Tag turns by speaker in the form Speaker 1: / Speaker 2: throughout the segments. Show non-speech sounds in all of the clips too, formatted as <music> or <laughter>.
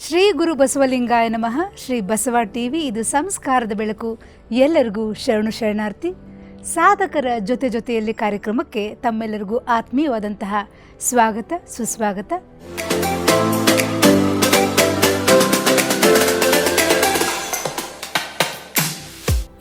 Speaker 1: ಶ್ರೀ ಗುರು ಬಸವಲಿಂಗಾಯ ನಮಃ. ಶ್ರೀ ಬಸವ ಟಿವಿ, ಇದು ಸಂಸ್ಕಾರದ ಬೆಳಕು. ಎಲ್ಲರಿಗೂ ಶರಣು ಶರಣಾರ್ಥಿ. ಸಾಧಕರ ಜೊತೆ ಜೊತೆಯಲ್ಲಿ ಕಾರ್ಯಕ್ರಮಕ್ಕೆ ತಮ್ಮೆಲ್ಲರಿಗೂ ಆತ್ಮೀಯವಾದಂತಹ ಸ್ವಾಗತ, ಸುಸ್ವಾಗತ.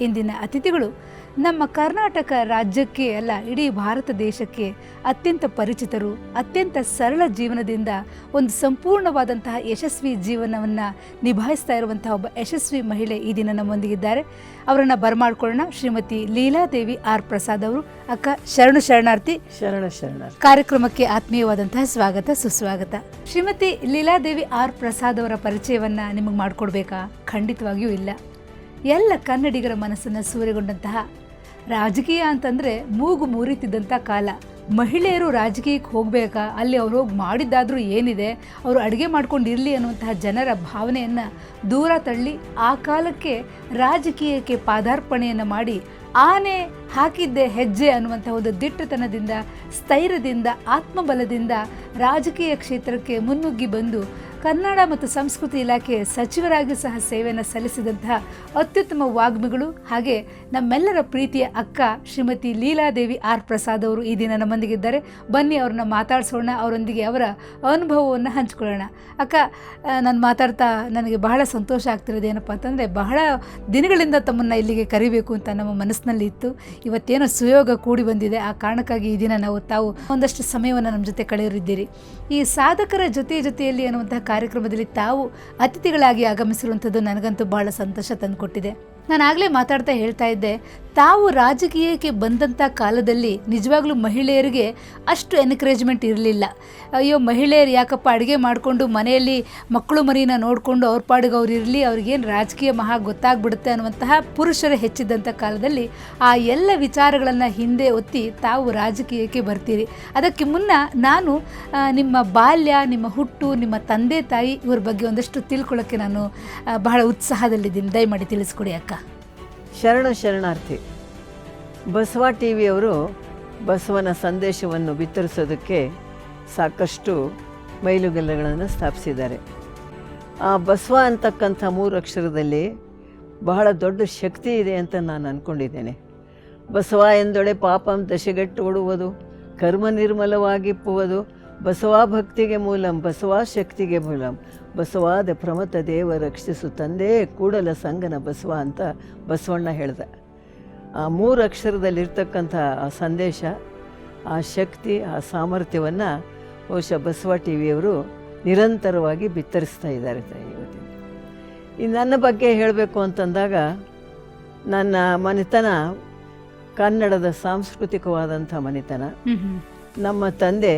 Speaker 1: ಇಂದಿನ ಅತಿಥಿಗಳು ನಮ್ಮ ಕರ್ನಾಟಕ ರಾಜ್ಯಕ್ಕೆ ಅಲ್ಲ ಇಡೀ ಭಾರತ ದೇಶಕ್ಕೆ ಅತ್ಯಂತ ಪರಿಚಿತರು ಅತ್ಯಂತ ಸರಳ ಜೀವನದಿಂದ ಒಂದು ಸಂಪೂರ್ಣವಾದಂತಹ ಯಶಸ್ವಿ ಜೀವನವನ್ನು ನಿಭಾಯಿಸ್ತಾ ಇರುವಂತಹ ಒಬ್ಬ ಯಶಸ್ವಿ ಮಹಿಳೆ ಈ ದಿನ ನಮ್ಮೊಂದಿಗಿದ್ದಾರೆ ಅವರನ್ನು ಬರಮಾಡ್ಕೊಳ್ಳೋಣ. ಶ್ರೀಮತಿ ಲೀಲಾದೇವಿ ಆರ್ ಪ್ರಸಾದ್ ಅವರು. ಅಕ್ಕ ಶರಣು ಶರಣಾರ್ಥಿ.
Speaker 2: ಶರಣ ಶರಣ
Speaker 1: ಕಾರ್ಯಕ್ರಮಕ್ಕೆ ಆತ್ಮೀಯವಾದಂತಹ ಸ್ವಾಗತ ಸುಸ್ವಾಗತ. ಶ್ರೀಮತಿ ಲೀಲಾದೇವಿ ಆರ್ ಪ್ರಸಾದ್ ಅವರ ಪರಿಚಯವನ್ನು ನಿಮಗೆ ಮಾಡಿಕೊಡ್ಬೇಕಾ? ಖಂಡಿತವಾಗಿಯೂ ಇಲ್ಲ. ಎಲ್ಲ ಕನ್ನಡಿಗರ ಮನಸ್ಸನ್ನು ಸೂರೆಗೊಂಡಂತಹ ರಾಜಕೀಯ ಅಂತಂದರೆ ಮೂಗು ಮುರಿತಿದ್ದಂಥ ಕಾಲ. ಮಹಿಳೆಯರು ರಾಜಕೀಯಕ್ಕೆ ಹೋಗಬೇಕಾ? ಅಲ್ಲಿ ಅವ್ರು ಹೋಗಿ ಮಾಡಿದ್ದಾದರೂ ಏನಿದೆ? ಅವರು ಅಡುಗೆ ಮಾಡ್ಕೊಂಡಿರಲಿ ಅನ್ನುವಂತಹ ಜನರ ಭಾವನೆಯನ್ನು ದೂರ ತಳ್ಳಿ ಆ ಕಾಲಕ್ಕೆ ರಾಜಕೀಯಕ್ಕೆ ಪಾದಾರ್ಪಣೆಯನ್ನು ಮಾಡಿ ಆನೆ ಹಾಕಿದ್ದೆ ಹೆಜ್ಜೆ ಅನ್ನುವಂಥ ಒಂದು ದಿಟ್ಟತನದಿಂದ, ಸ್ಥೈರ್ಯದಿಂದ, ಆತ್ಮಬಲದಿಂದ ರಾಜಕೀಯ ಕ್ಷೇತ್ರಕ್ಕೆ ಮುನ್ನುಗ್ಗಿ ಬಂದು ಕನ್ನಡ ಮತ್ತು ಸಂಸ್ಕೃತಿ ಇಲಾಖೆ ಸಚಿವರಾಗಿ ಸಹ ಸೇವೆಯನ್ನು ಸಲ್ಲಿಸಿದಂತಹ ಅತ್ಯುತ್ತಮ ವಾಗ್ಮಿಗಳು ಹಾಗೆ ನಮ್ಮೆಲ್ಲರ ಪ್ರೀತಿಯ ಅಕ್ಕ ಶ್ರೀಮತಿ ಲೀಲಾದೇವಿ ಆರ್ ಪ್ರಸಾದ್ ಅವರು ಈ ದಿನ ನಮ್ಮೊಂದಿಗಿದ್ದಾರೆ. ಬನ್ನಿ ಅವ್ರನ್ನ ಮಾತಾಡಿಸೋಣ, ಅವರೊಂದಿಗೆ ಅವರ ಅನುಭವವನ್ನು ಹಂಚ್ಕೊಳ್ಳೋಣ. ಅಕ್ಕ ನಾನು ಮಾತಾಡ್ತಾ ನನಗೆ ಬಹಳ ಸಂತೋಷ ಆಗ್ತಿರೋದು ಏನಪ್ಪ ಅಂತಂದರೆ ಬಹಳ ದಿನಗಳಿಂದ ತಮ್ಮನ್ನು ಇಲ್ಲಿಗೆ ಕರಿಬೇಕು ಅಂತ ನಮ್ಮ ಮನಸ್ಸಿನಲ್ಲಿ ಇತ್ತು. ಇವತ್ತೇನೋ ಸುಯೋಗ ಕೂಡಿ ಬಂದಿದೆ. ಆ ಕಾರಣಕ್ಕಾಗಿ ಈ ದಿನ ನಾವು ತಾವು ಒಂದಷ್ಟು ಸಮಯವನ್ನು ನಮ್ಮ ಜೊತೆ ಕಳೆಯರಿದ್ದೀರಿ ಈ ಸಾಧಕರ ಜೊತೆ ಜೊತೆಯಲ್ಲಿ ಅನ್ನುವಂತಹ ಕಾರ್ಯಕ್ರಮದಲ್ಲಿ ತಾವು ಅತಿಥಿಗಳಾಗಿ ಆಗಮಿಸಿರುವಂಥದ್ದು ನನಗಂತೂ ಬಹಳ ಸಂತೋಷ ತಂದುಕೊಟ್ಟಿದೆ. ನಾನು ಆಗಲೇ ಮಾತಾಡ್ತಾ ಹೇಳ್ತಾ ಇದ್ದೆ, ತಾವು ರಾಜಕೀಯಕ್ಕೆ ಬಂದಂಥ ಕಾಲದಲ್ಲಿ ನಿಜವಾಗ್ಲೂ ಮಹಿಳೆಯರಿಗೆ ಅಷ್ಟು ಎನ್ಕರೇಜ್ಮೆಂಟ್ ಇರಲಿಲ್ಲ. ಅಯ್ಯೋ, ಮಹಿಳೆಯರು ಯಾಕಪ್ಪ ಅಡುಗೆ ಮಾಡಿಕೊಂಡು ಮನೆಯಲ್ಲಿ ಮಕ್ಕಳು ಮರಿನ ನೋಡಿಕೊಂಡು ಅವ್ರ ಪಾಡಿಗೆ ಅವ್ರು ಇರಲಿ, ಅವ್ರಿಗೇನು ರಾಜಕೀಯ ಮಹಾ ಗೊತ್ತಾಗ್ಬಿಡುತ್ತೆ ಅನ್ನುವಂತಹ ಪುರುಷರು ಹೆಚ್ಚಿದ್ದಂಥ ಕಾಲದಲ್ಲಿ ಆ ಎಲ್ಲ ವಿಚಾರಗಳನ್ನು ಹಿಂದೆ ಒತ್ತಿ ತಾವು ರಾಜಕೀಯಕ್ಕೆ ಬರ್ತೀರಿ. ಅದಕ್ಕೆ ಮುನ್ನ ನಾನು ನಿಮ್ಮ ಬಾಲ್ಯ, ನಿಮ್ಮ ಹುಟ್ಟು, ನಿಮ್ಮ ತಂದೆ ತಾಯಿ ಇವ್ರ ಬಗ್ಗೆ ಒಂದಷ್ಟು ತಿಳ್ಕೊಳ್ಳೋಕ್ಕೆ ನಾನು ಬಹಳ ಉತ್ಸಾಹದಲ್ಲಿದ್ದೀನಿ. ದಯಮಾಡಿ ತಿಳಿಸ್ಕೊಡಿ ಅಕ್ಕ.
Speaker 2: ಶರಣ ಶರಣಾರ್ಥಿ. ಬಸವ ಟಿ ವಿಯವರು ಬಸವನ ಸಂದೇಶವನ್ನು ಬಿತ್ತರಿಸೋದಕ್ಕೆ ಸಾಕಷ್ಟು ಮೈಲುಗಲ್ಲುಗಳನ್ನು ಸ್ಥಾಪಿಸಿದ್ದಾರೆ. ಆ ಬಸವ ಅಂತಕ್ಕಂಥ ಮೂರು ಅಕ್ಷರದಲ್ಲಿ ಬಹಳ ದೊಡ್ಡ ಶಕ್ತಿ ಇದೆ ಅಂತ ನಾನು ಅಂದ್ಕೊಂಡಿದ್ದೇನೆ ಬಸವ ಎಂದೊಡೆ ಪಾಪಂ ದಶೆಗಟ್ಟು ಓಡುವುದು, ಕರ್ಮ ನಿರ್ಮಲವಾಗಿಪ್ಪುವುದು ಬಸವ ಭಕ್ತಿಗೆ ಮೂಲಂ, ಬಸವ ಶಕ್ತಿಗೆ ಮೂಲಂ. ಬಸವಾದ ಪ್ರಮತ ದೇವ ರಕ್ಷಿಸು ತಂದೆ, ಕೂಡಲ ಸಂಗನ ಬಸವ ಅಂತ ಬಸವಣ್ಣ ಹೇಳ್ದ. ಆ ಮೂರು ಅಕ್ಷರದಲ್ಲಿರ್ತಕ್ಕಂಥ ಆ ಸಂದೇಶ, ಆ ಶಕ್ತಿ, ಆ ಸಾಮರ್ಥ್ಯವನ್ನು ಬಹುಶಃ ಬಸವ ಟಿ ವಿಯವರು ನಿರಂತರವಾಗಿ ಬಿತ್ತರಿಸ್ತಾ ಇದ್ದಾರೆ ಇವತ್ತಿನ ಈ ನನ್ನ ಬಗ್ಗೆ ಹೇಳಬೇಕು ಅಂತಂದಾಗ, ನನ್ನ ಮನೆತನ ಕನ್ನಡದ ಸಾಂಸ್ಕೃತಿಕವಾದಂಥ ಮನೆತನ. ನಮ್ಮ ತಂದೆ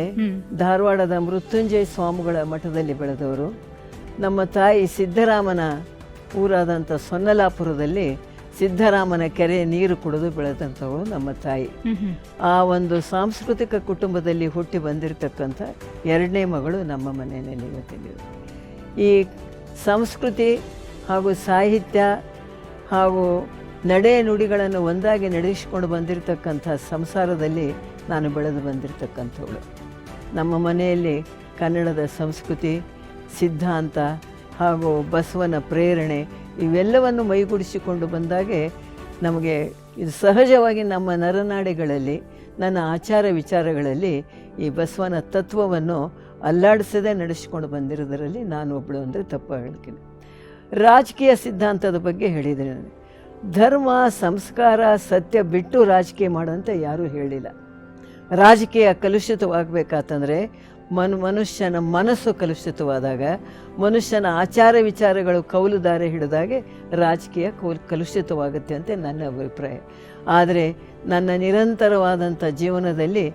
Speaker 2: ಧಾರವಾಡದ ಮೃತ್ಯುಂಜಯ ಸ್ವಾಮಿಗಳ ಮಠದಲ್ಲಿ ಬೆಳೆದವರು. ನಮ್ಮ ತಾಯಿ ಸಿದ್ದರಾಮನ ಊರಾದಂಥ ಸೊನ್ನಲಾಪುರದಲ್ಲಿ ಸಿದ್ದರಾಮನ ಕೆರೆ ನೀರು ಕುಡಿದು ಬೆಳೆದಂಥವಳು ನಮ್ಮ ತಾಯಿ. ಆ ಒಂದು ಸಾಂಸ್ಕೃತಿಕ ಕುಟುಂಬದಲ್ಲಿ ಹುಟ್ಟಿ ಬಂದಿರತಕ್ಕಂಥ ಎರಡನೇ ಮಗಳು ನಮ್ಮ ಮನೆಯಲ್ಲಿ ಇವತ್ತಿದ್ದೀವಿ ಈ ಸಂಸ್ಕೃತಿ ಹಾಗೂ ಸಾಹಿತ್ಯ ಹಾಗೂ ನಡೆ ನುಡಿಗಳನ್ನು ಒಂದಾಗಿ ನಡೆಸಿಕೊಂಡು ಬಂದಿರತಕ್ಕಂಥ ಸಂಸಾರದಲ್ಲಿ ನಾನು ಬೆಳೆದು ಬಂದಿರತಕ್ಕಂಥವಳು. ನಮ್ಮ ಮನೆಯಲ್ಲಿ ಕನ್ನಡದ ಸಂಸ್ಕೃತಿ, ಸಿದ್ಧಾಂತ ಹಾಗೂ ಬಸವನ ಪ್ರೇರಣೆ ಇವೆಲ್ಲವನ್ನು ಮೈಗೂಡಿಸಿಕೊಂಡು ಬಂದಾಗೆ ನಮಗೆ ಇದು ಸಹಜವಾಗಿ ನಮ್ಮ ನರನಾಡಿಗಳಲ್ಲಿ, ನನ್ನ ಆಚಾರ ವಿಚಾರಗಳಲ್ಲಿ ಈ ಬಸವನ ತತ್ವವನ್ನು ಅಲ್ಲಾಡಿಸದೆ ನಡೆಸಿಕೊಂಡು ಬಂದಿರೋದರಲ್ಲಿ ನಾನು ಒಬ್ಬಳು ಅಂದರೆ ತಪ್ಪು ಹೇಳ್ತೀನಿ. ರಾಜಕೀಯ ಸಿದ್ಧಾಂತದ ಬಗ್ಗೆ ಹೇಳಿದರೆ ಧರ್ಮ, ಸಂಸ್ಕಾರ, ಸತ್ಯ ಬಿಟ್ಟು ರಾಜಕೀಯ ಮಾಡೋಂತ ಯಾರೂ ಹೇಳಿಲ್ಲ. ರಾಜಕೀಯ ಕಲುಷಿತವಾಗಬೇಕಾತಂದರೆ ಮನ್, ಮನುಷ್ಯನ ಮನಸ್ಸು ಕಲುಷಿತವಾದಾಗ, ಮನುಷ್ಯನ ಆಚಾರ ವಿಚಾರಗಳು ಕೌಲುದಾರೆ ಹಿಡಿದಾಗೆ ರಾಜಕೀಯ ಕೌಲ್, ಕಲುಷಿತವಾಗುತ್ತೆ ಅಂತ ನನ್ನ ಅಭಿಪ್ರಾಯ. ಆದರೆ ನನ್ನ ನಿರಂತರವಾದಂಥ ಜೀವನದಲ್ಲಿ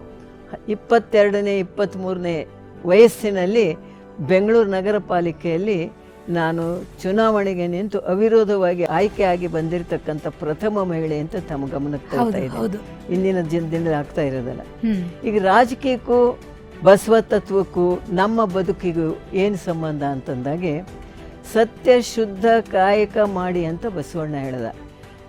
Speaker 2: ಇಪ್ಪತ್ತೆರಡನೇ ಇಪ್ಪತ್ತ್ಮೂರನೇ ವಯಸ್ಸಿನಲ್ಲಿ ಬೆಂಗಳೂರು ನಗರ ಪಾಲಿಕೆಯಲ್ಲಿ ನಾನು ಚುನಾವಣೆಗೆ ನಿಂತು ಅವಿರೋಧವಾಗಿ ಆಯ್ಕೆಯಾಗಿ ಬಂದಿರತಕ್ಕಂಥ ಪ್ರಥಮ ಮಹಿಳೆ ಅಂತ ತಮ್ಮ ಗಮನಕ್ಕೆ ತರ್ತಾ ಇದೆ ಇಂದಿನ ದಿನದಿಂದ ಆಗ್ತಾ ಇರೋದಲ್ಲ. ಈಗ ರಾಜಕೀಯಕ್ಕೂ ಬಸವ ತತ್ವಕ್ಕೂ ನಮ್ಮ ಬದುಕಿಗೂ ಏನು ಸಂಬಂಧ ಅಂತಂದಾಗೆ ಸತ್ಯ ಶುದ್ಧ ಕಾಯಕ ಮಾಡಿ ಅಂತ ಬಸವಣ್ಣ ಹೇಳ್ದ.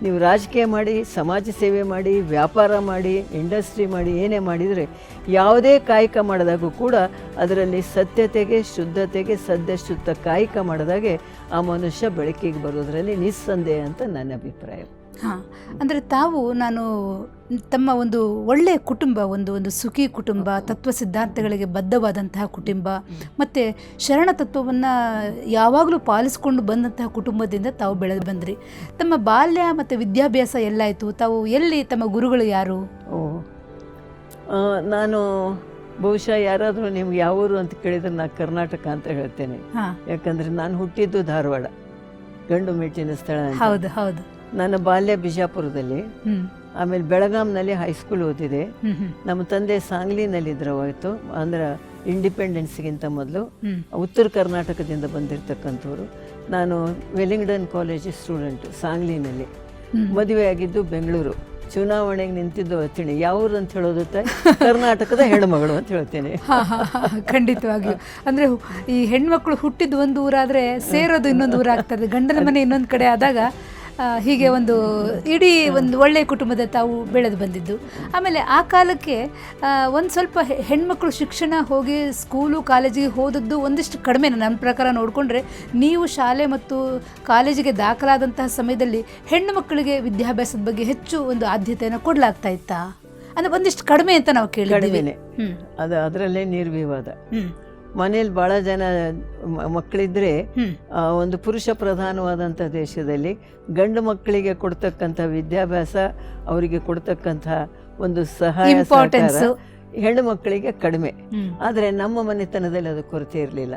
Speaker 2: ನೀವು ರಾಜಕೀಯ ಮಾಡಿ, ಸಮಾಜ ಸೇವೆ ಮಾಡಿ, ವ್ಯಾಪಾರ ಮಾಡಿ, ಇಂಡಸ್ಟ್ರಿ ಮಾಡಿ, ಏನೇ ಮಾಡಿದರೆ ಯಾವುದೇ ಕಾಯಕ ಮಾಡಿದಾಗೂ ಕೂಡ ಅದರಲ್ಲಿ ಸತ್ಯತೆಗೆ, ಶುದ್ಧತೆಗೆ ಸದ್ಯ ಶುದ್ಧ ಕಾಯಕ ಮಾಡಿದಾಗೆ ಆ ಮನುಷ್ಯ ಬೆಳಕಿಗೆ ಬರೋದರಲ್ಲಿ ನಿಸ್ಸಂದೇಹ ಅಂತ ನನ್ನ ಅಭಿಪ್ರಾಯ.
Speaker 1: ಹಾಂ ಅಂದರೆ ತಾವು ನಾನು ತಮ್ಮ ಒಂದು ಒಳ್ಳೆಯ ಕುಟುಂಬ ಒಂದು ಒಂದು ಸುಖಿ ಕುಟುಂಬ ತತ್ವ ಸಿದ್ಧಾಂತಗಳಿಗೆ ಬದ್ಧವಾದಂತಹ ಕುಟುಂಬ ಮತ್ತು ಶರಣ ತತ್ವವನ್ನು ಯಾವಾಗಲೂ ಪಾಲಿಸ್ಕೊಂಡು ಬಂದಂತಹ ಕುಟುಂಬದಿಂದ ತಾವು ಬೆಳೆದು ಬಂದ್ರಿ. ತಮ್ಮ ಬಾಲ್ಯ ಮತ್ತು ವಿದ್ಯಾಭ್ಯಾಸ ಎಲ್ಲಾಯಿತು? ತಾವು ಎಲ್ಲಿ ತಮ್ಮ ಗುರುಗಳು ಯಾರು?
Speaker 2: ಓ ನಾನು ಬಹುಶಃ ಯಾರಾದರೂ ನಿಮ್ಗೆ ಯಾವ ಊರು ಅಂತ ಕೇಳಿದ್ರೆ ನಾನು ಕರ್ನಾಟಕ ಅಂತ ಹೇಳ್ತೇನೆ.
Speaker 1: ಹಾಂ.
Speaker 2: ಯಾಕಂದರೆ ನಾನು ಹುಟ್ಟಿದ್ದು ಧಾರವಾಡ ಗಂಡು ಮೆಟ್ಟಿನ ಸ್ಥಳ.
Speaker 1: ಹೌದು ಹೌದು.
Speaker 2: ನನ್ನ ಬಾಲ್ಯ ಬಿಜಾಪುರದಲ್ಲಿ ಆಮೇಲೆ ಬೆಳಗಾಂನಲ್ಲಿ ಹೈಸ್ಕೂಲ್ ಓದಿದೆ. ನಮ್ಮ ತಂದೆ ಸಾಂಗ್ಲಿನಲ್ಲಿ ಇದ್ರವಾಯ್ತು ಅಂದ್ರೆ ಇಂಡಿಪೆಂಡೆನ್ಸ್ಗಿಂತ ಮೊದಲು. ಉತ್ತರ ಕರ್ನಾಟಕದಿಂದ ಬಂದಿರತಕ್ಕಂಥವ್ರು. ನಾನು ವೆಲ್ಲಿಂಗ್ಡನ್ ಕಾಲೇಜ್ ಸ್ಟೂಡೆಂಟ್ ಸಾಂಗ್ಲಿನಲ್ಲಿ. ಮದುವೆ ಆಗಿದ್ದು ಬೆಂಗಳೂರು. ಚುನಾವಣೆಗೆ ನಿಂತಿದ್ದು ಅತ್ತಿಣಿ ಯಾವ ಊರು ಅಂತ ಹೇಳೋದು? <laughs> ಕರ್ನಾಟಕದ ಹೆಣ್ಮಗಳು ಅಂತ ಹೇಳ್ತೇನೆ. <laughs>
Speaker 1: ಖಂಡಿತವಾಗಿಯೂ. ಅಂದ್ರೆ ಈ ಹೆಣ್ಮಕ್ಳು ಹುಟ್ಟಿದ ಒಂದು ಊರಾದ್ರೆ ಸೇರೋದು ಇನ್ನೊಂದು ಊರಾಗ್ತದೆ. ಗಂಡನ ಮನೆ ಇನ್ನೊಂದು ಕಡೆ ಆದಾಗ ಹೀಗೆ ಒಂದು ಇಡೀ ಒಂದು ಒಳ್ಳೆಯ ಕುಟುಂಬದ ತಾವು ಬೆಳೆದು ಬಂದಿದ್ದು. ಆಮೇಲೆ ಆ ಕಾಲಕ್ಕೆ ಒಂದು ಸ್ವಲ್ಪ ಹೆಣ್ಮಕ್ಳು ಶಿಕ್ಷಣ ಹೋಗಿ ಸ್ಕೂಲು ಕಾಲೇಜಿಗೆ ಹೋದದ್ದು ಒಂದಿಷ್ಟು ಕಡಿಮೆ. ನನ್ನ ಪ್ರಕಾರ ನೋಡಿಕೊಂಡ್ರೆ ನೀವು ಶಾಲೆ ಮತ್ತು ಕಾಲೇಜಿಗೆ ದಾಖಲಾದಂತಹ ಸಮಯದಲ್ಲಿ ಹೆಣ್ಣು ಮಕ್ಕಳಿಗೆ ವಿದ್ಯಾಭ್ಯಾಸದ ಬಗ್ಗೆ ಹೆಚ್ಚು ಒಂದು ಆದ್ಯತೆಯನ್ನು ಕೊಡಲಾಗ್ತಾ ಇತ್ತಾ? ಅಂದ್ರೆ ಒಂದಿಷ್ಟು ಕಡಿಮೆ ಅಂತ ನಾವು ಕೇಳಿದ್ದೀವಿ.
Speaker 2: ಅದು ಅದರಲ್ಲೇ ನಿರ್ವಿವಾದ. ಮನೇಲಿ ಬಹಳ ಜನ ಮಕ್ಕಳಿದ್ರೆ ಆ, ಒಂದು ಪುರುಷ ಪ್ರಧಾನವಾದಂಥ ದೇಶದಲ್ಲಿ ಗಂಡು ಮಕ್ಕಳಿಗೆ ಕೊಡ್ತಕ್ಕಂಥ ವಿದ್ಯಾಭ್ಯಾಸ ಅವರಿಗೆ ಕೊಡ್ತಕ್ಕಂಥ ಒಂದು ಸಹಾಯ ಹೆಣ್ಣು ಮಕ್ಕಳಿಗೆ ಕಡಿಮೆ. ಆದರೆ ನಮ್ಮ ಮನೆತನದಲ್ಲಿ ಅದು ಕೊರತೆ ಇರಲಿಲ್ಲ.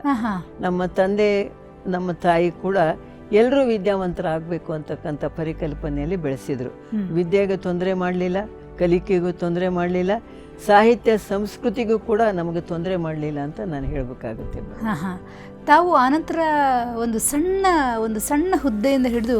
Speaker 2: ನಮ್ಮ ತಂದೆ ನಮ್ಮ ತಾಯಿ ಕೂಡ ಎಲ್ಲರೂ ವಿದ್ಯಾವಂತರಾಗಬೇಕು ಅಂತಕ್ಕಂಥ ಪರಿಕಲ್ಪನೆಯಲ್ಲಿ ಬೆಳೆಸಿದರು. ವಿದ್ಯೆಗೆ ತೊಂದರೆ ಮಾಡಲಿಲ್ಲ ಕಲಿಕೆಗೂ ತೊಂದರೆ ಮಾಡಲಿಲ್ಲ ಸಾಹಿತ್ಯ ಸಂಸ್ಕೃತಿಗೂ ಕೂಡ ನಮಗೆ ತೊಂದರೆ ಮಾಡಲಿಲ್ಲ ಅಂತ ನಾನು ಹೇಳಬೇಕಾಗುತ್ತೆ.
Speaker 1: ತಾವು ಆನಂತರ ಒಂದು ಸಣ್ಣ ಒಂದು ಸಣ್ಣ ಹುದ್ದೆಯಿಂದ ಹಿಡಿದು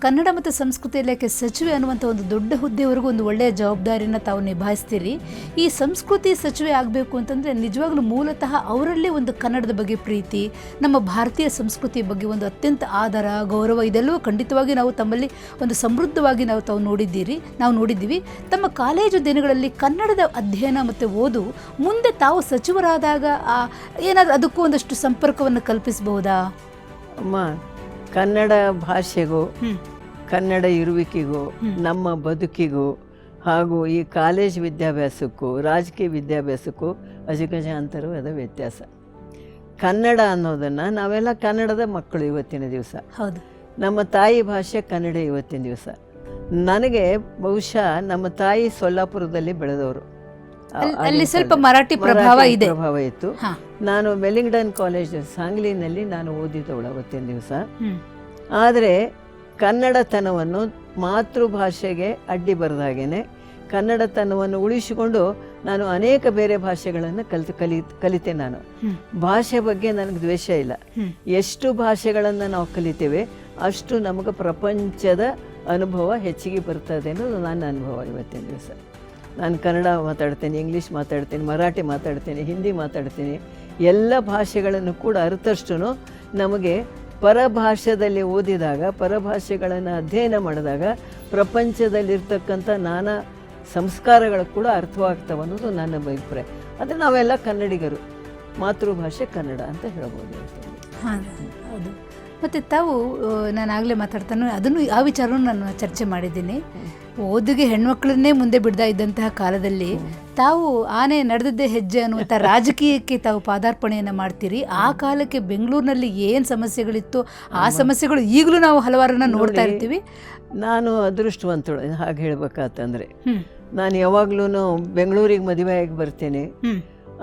Speaker 1: ಕನ್ನಡ ಮತ್ತು ಸಂಸ್ಕೃತಿ ಇಲಾಖೆ ಸಚಿವೆ ಅನ್ನುವಂಥ ಒಂದು ದೊಡ್ಡ ಹುದ್ದೆವರೆಗೂ ಒಂದು ಒಳ್ಳೆಯ ಜವಾಬ್ದಾರಿಯನ್ನು ತಾವು ನಿಭಾಯಿಸ್ತೀರಿ. ಈ ಸಂಸ್ಕೃತಿ ಸಚಿವೆ ಆಗಬೇಕು ಅಂತಂದರೆ ನಿಜವಾಗ್ಲೂ ಮೂಲತಃ ಅವರಲ್ಲೇ ಒಂದು ಕನ್ನಡದ ಬಗ್ಗೆ ಪ್ರೀತಿ ನಮ್ಮ ಭಾರತೀಯ ಸಂಸ್ಕೃತಿ ಬಗ್ಗೆ ಒಂದು ಅತ್ಯಂತ ಆದರ ಗೌರವ ಇದೆಲ್ಲವೂ ಖಂಡಿತವಾಗಿ ನಾವು ತಮ್ಮಲ್ಲಿ ಒಂದು ಸಮೃದ್ಧವಾಗಿ ನಾವು ತಾವು ನೋಡಿದ್ದೀರಿ ನಾವು ನೋಡಿದ್ದೀವಿ. ತಮ್ಮ ಕಾಲೇಜು ದಿನಗಳಲ್ಲಿ ಕನ್ನಡದ ಅಧ್ಯಯನ ಮತ್ತು ಓದು ಮುಂದೆ ತಾವು ಸಚಿವರಾದಾಗ ಆ ಏನಾದರೂ ಅದಕ್ಕೂ ಒಂದಷ್ಟು ಸಂಪರ್ಕವನ್ನು ಕಲ್ಪಿಸಬಹುದಾ
Speaker 2: ಅಮ್ಮ ಕನ್ನಡ ಭಾಷೆಗೂ ಕನ್ನಡ ಇರುವಿಕೆಗೂ ನಮ್ಮ ಬದುಕಿಗೂ ಹಾಗೂ ಈ ಕಾಲೇಜ್ ವಿದ್ಯಾಭ್ಯಾಸಕ್ಕೂ ರಾಜಕೀಯ ವಿದ್ಯಾಭ್ಯಾಸಕ್ಕೂ ಅಜಗಜಾಂತರವಾದ ವ್ಯತ್ಯಾಸ. ಕನ್ನಡ ಅನ್ನೋದನ್ನು ನಾವೆಲ್ಲ ಕನ್ನಡದ ಮಕ್ಕಳು ಇವತ್ತಿನ ದಿವಸ.
Speaker 1: ಹೌದು.
Speaker 2: ನಮ್ಮ ತಾಯಿ ಭಾಷೆ ಕನ್ನಡ ಇವತ್ತಿನ ದಿವಸ. ನನಗೆ ಬಹುಶಃ ನಮ್ಮ ತಾಯಿ ಸೊಲ್ಲಾಪುರದಲ್ಲಿ ಬೆಳೆದವರು.
Speaker 1: ಅಲ್ಲಿ- ಸ್ವಲ್ಪ ಮರಾಠಿ ಪ್ರಭಾವ ಇದೆ.
Speaker 2: ಪ್ರಭಾವ ಇತ್ತು. ನಾನು ಮೆಲಿಂಗ್ಡನ್ ಕಾಲೇಜ್ ಸಾಂಗ್ಲಿನಲ್ಲಿ ನಾನು ಓದಿದವಳು ಅವತ್ತಿನ ದಿವಸ. ಆದರೆ ಕನ್ನಡತನವನ್ನು ಮಾತೃಭಾಷೆಗೆ ಅಡ್ಡಿ ಬರೆದಾಗೇನೆ ಕನ್ನಡತನವನ್ನು ಉಳಿಸಿಕೊಂಡು ನಾನು ಅನೇಕ ಬೇರೆ ಭಾಷೆಗಳನ್ನು ಕಲಿತು ಕಲಿ ಕಲಿತೆ ನಾನು. ಭಾಷೆ ಬಗ್ಗೆ ನನಗೆ ದ್ವೇಷ ಇಲ್ಲ. ಎಷ್ಟು ಭಾಷೆಗಳನ್ನು ನಾವು ಕಲಿತೇವೆ ಅಷ್ಟು ನಮಗೆ ಪ್ರಪಂಚದ ಅನುಭವ ಹೆಚ್ಚಿಗೆ ಬರ್ತದೆ ಅನ್ನೋದು ನನ್ನ ಅನುಭವ ಇವತ್ತಿನ ದಿವಸ. ನಾನು ಕನ್ನಡ ಮಾತಾಡ್ತೇನೆ ಇಂಗ್ಲೀಷ್ ಮಾತಾಡ್ತೇನೆ, ಮರಾಠಿ ಮಾತಾಡ್ತೇನೆ ಹಿಂದಿ ಮಾತಾಡ್ತೀನಿ, ಎಲ್ಲ ಭಾಷೆಗಳನ್ನು ಕೂಡ ಅರ್ಥಷ್ಟು ನಮಗೆ ಪರಭಾಷೆಯಲ್ಲಿ ಓದಿದಾಗ, ಪರಭಾಷೆಗಳನ್ನು ಅಧ್ಯಯನ ಮಾಡಿದಾಗ ಪ್ರಪಂಚದಲ್ಲಿರ್ತಕ್ಕಂಥ ನಾನಾ ಸಂಸ್ಕಾರಗಳು ಕೂಡ ಅರ್ಥವಾಗ್ತವೆ ಅನ್ನೋದು ನನ್ನ ಅಭಿಪ್ರಾಯ. ಆದರೆ ನಾವೆಲ್ಲ ಕನ್ನಡಿಗರು, ಮಾತೃಭಾಷೆ ಕನ್ನಡ ಅಂತ ಹೇಳ್ಬೋದು
Speaker 1: ಹೌದು. ಮತ್ತು ತಾವು ನಾನು ಆಗಲೇ ಮಾತಾಡ್ತಾನೆ. ಅದನ್ನು ಆ ವಿಚಾರವನ್ನು ನಾನು ಚರ್ಚೆ ಮಾಡಿದ್ದೀನಿ. ಓದಿಗೆ ಹೆಣ್ಮಕ್ಳನ್ನೇ ಮುಂದೆ ಬಿಡ್ತಾ ಇದ್ದಂತಹ ಕಾಲದಲ್ಲಿ ತಾವು ಆನೆ ನಡೆದದ್ದೇ ಹೆಜ್ಜೆ ಅನ್ನುವಂಥ ರಾಜಕೀಯಕ್ಕೆ ತಾವು ಪಾದಾರ್ಪಣೆಯನ್ನು ಮಾಡ್ತೀರಿ. ಆ ಕಾಲಕ್ಕೆ ಬೆಂಗಳೂರಿನಲ್ಲಿ ಏನು ಸಮಸ್ಯೆಗಳಿತ್ತು ಆ ಸಮಸ್ಯೆಗಳು ಈಗಲೂ ನಾವು ಹಲವಾರನ್ನ ನೋಡ್ತಾ ಇರ್ತೀವಿ.
Speaker 2: ನಾನು ಅದೃಷ್ಟವಂತಳು. ಹಾಗೆ ಹೇಳ್ಬೇಕಾತಂದ್ರೆ ನಾನು ಯಾವಾಗ್ಲೂ ಬೆಂಗಳೂರಿಗೆ ಮದುವೆಯಾಗಿ ಬರ್ತೇನೆ.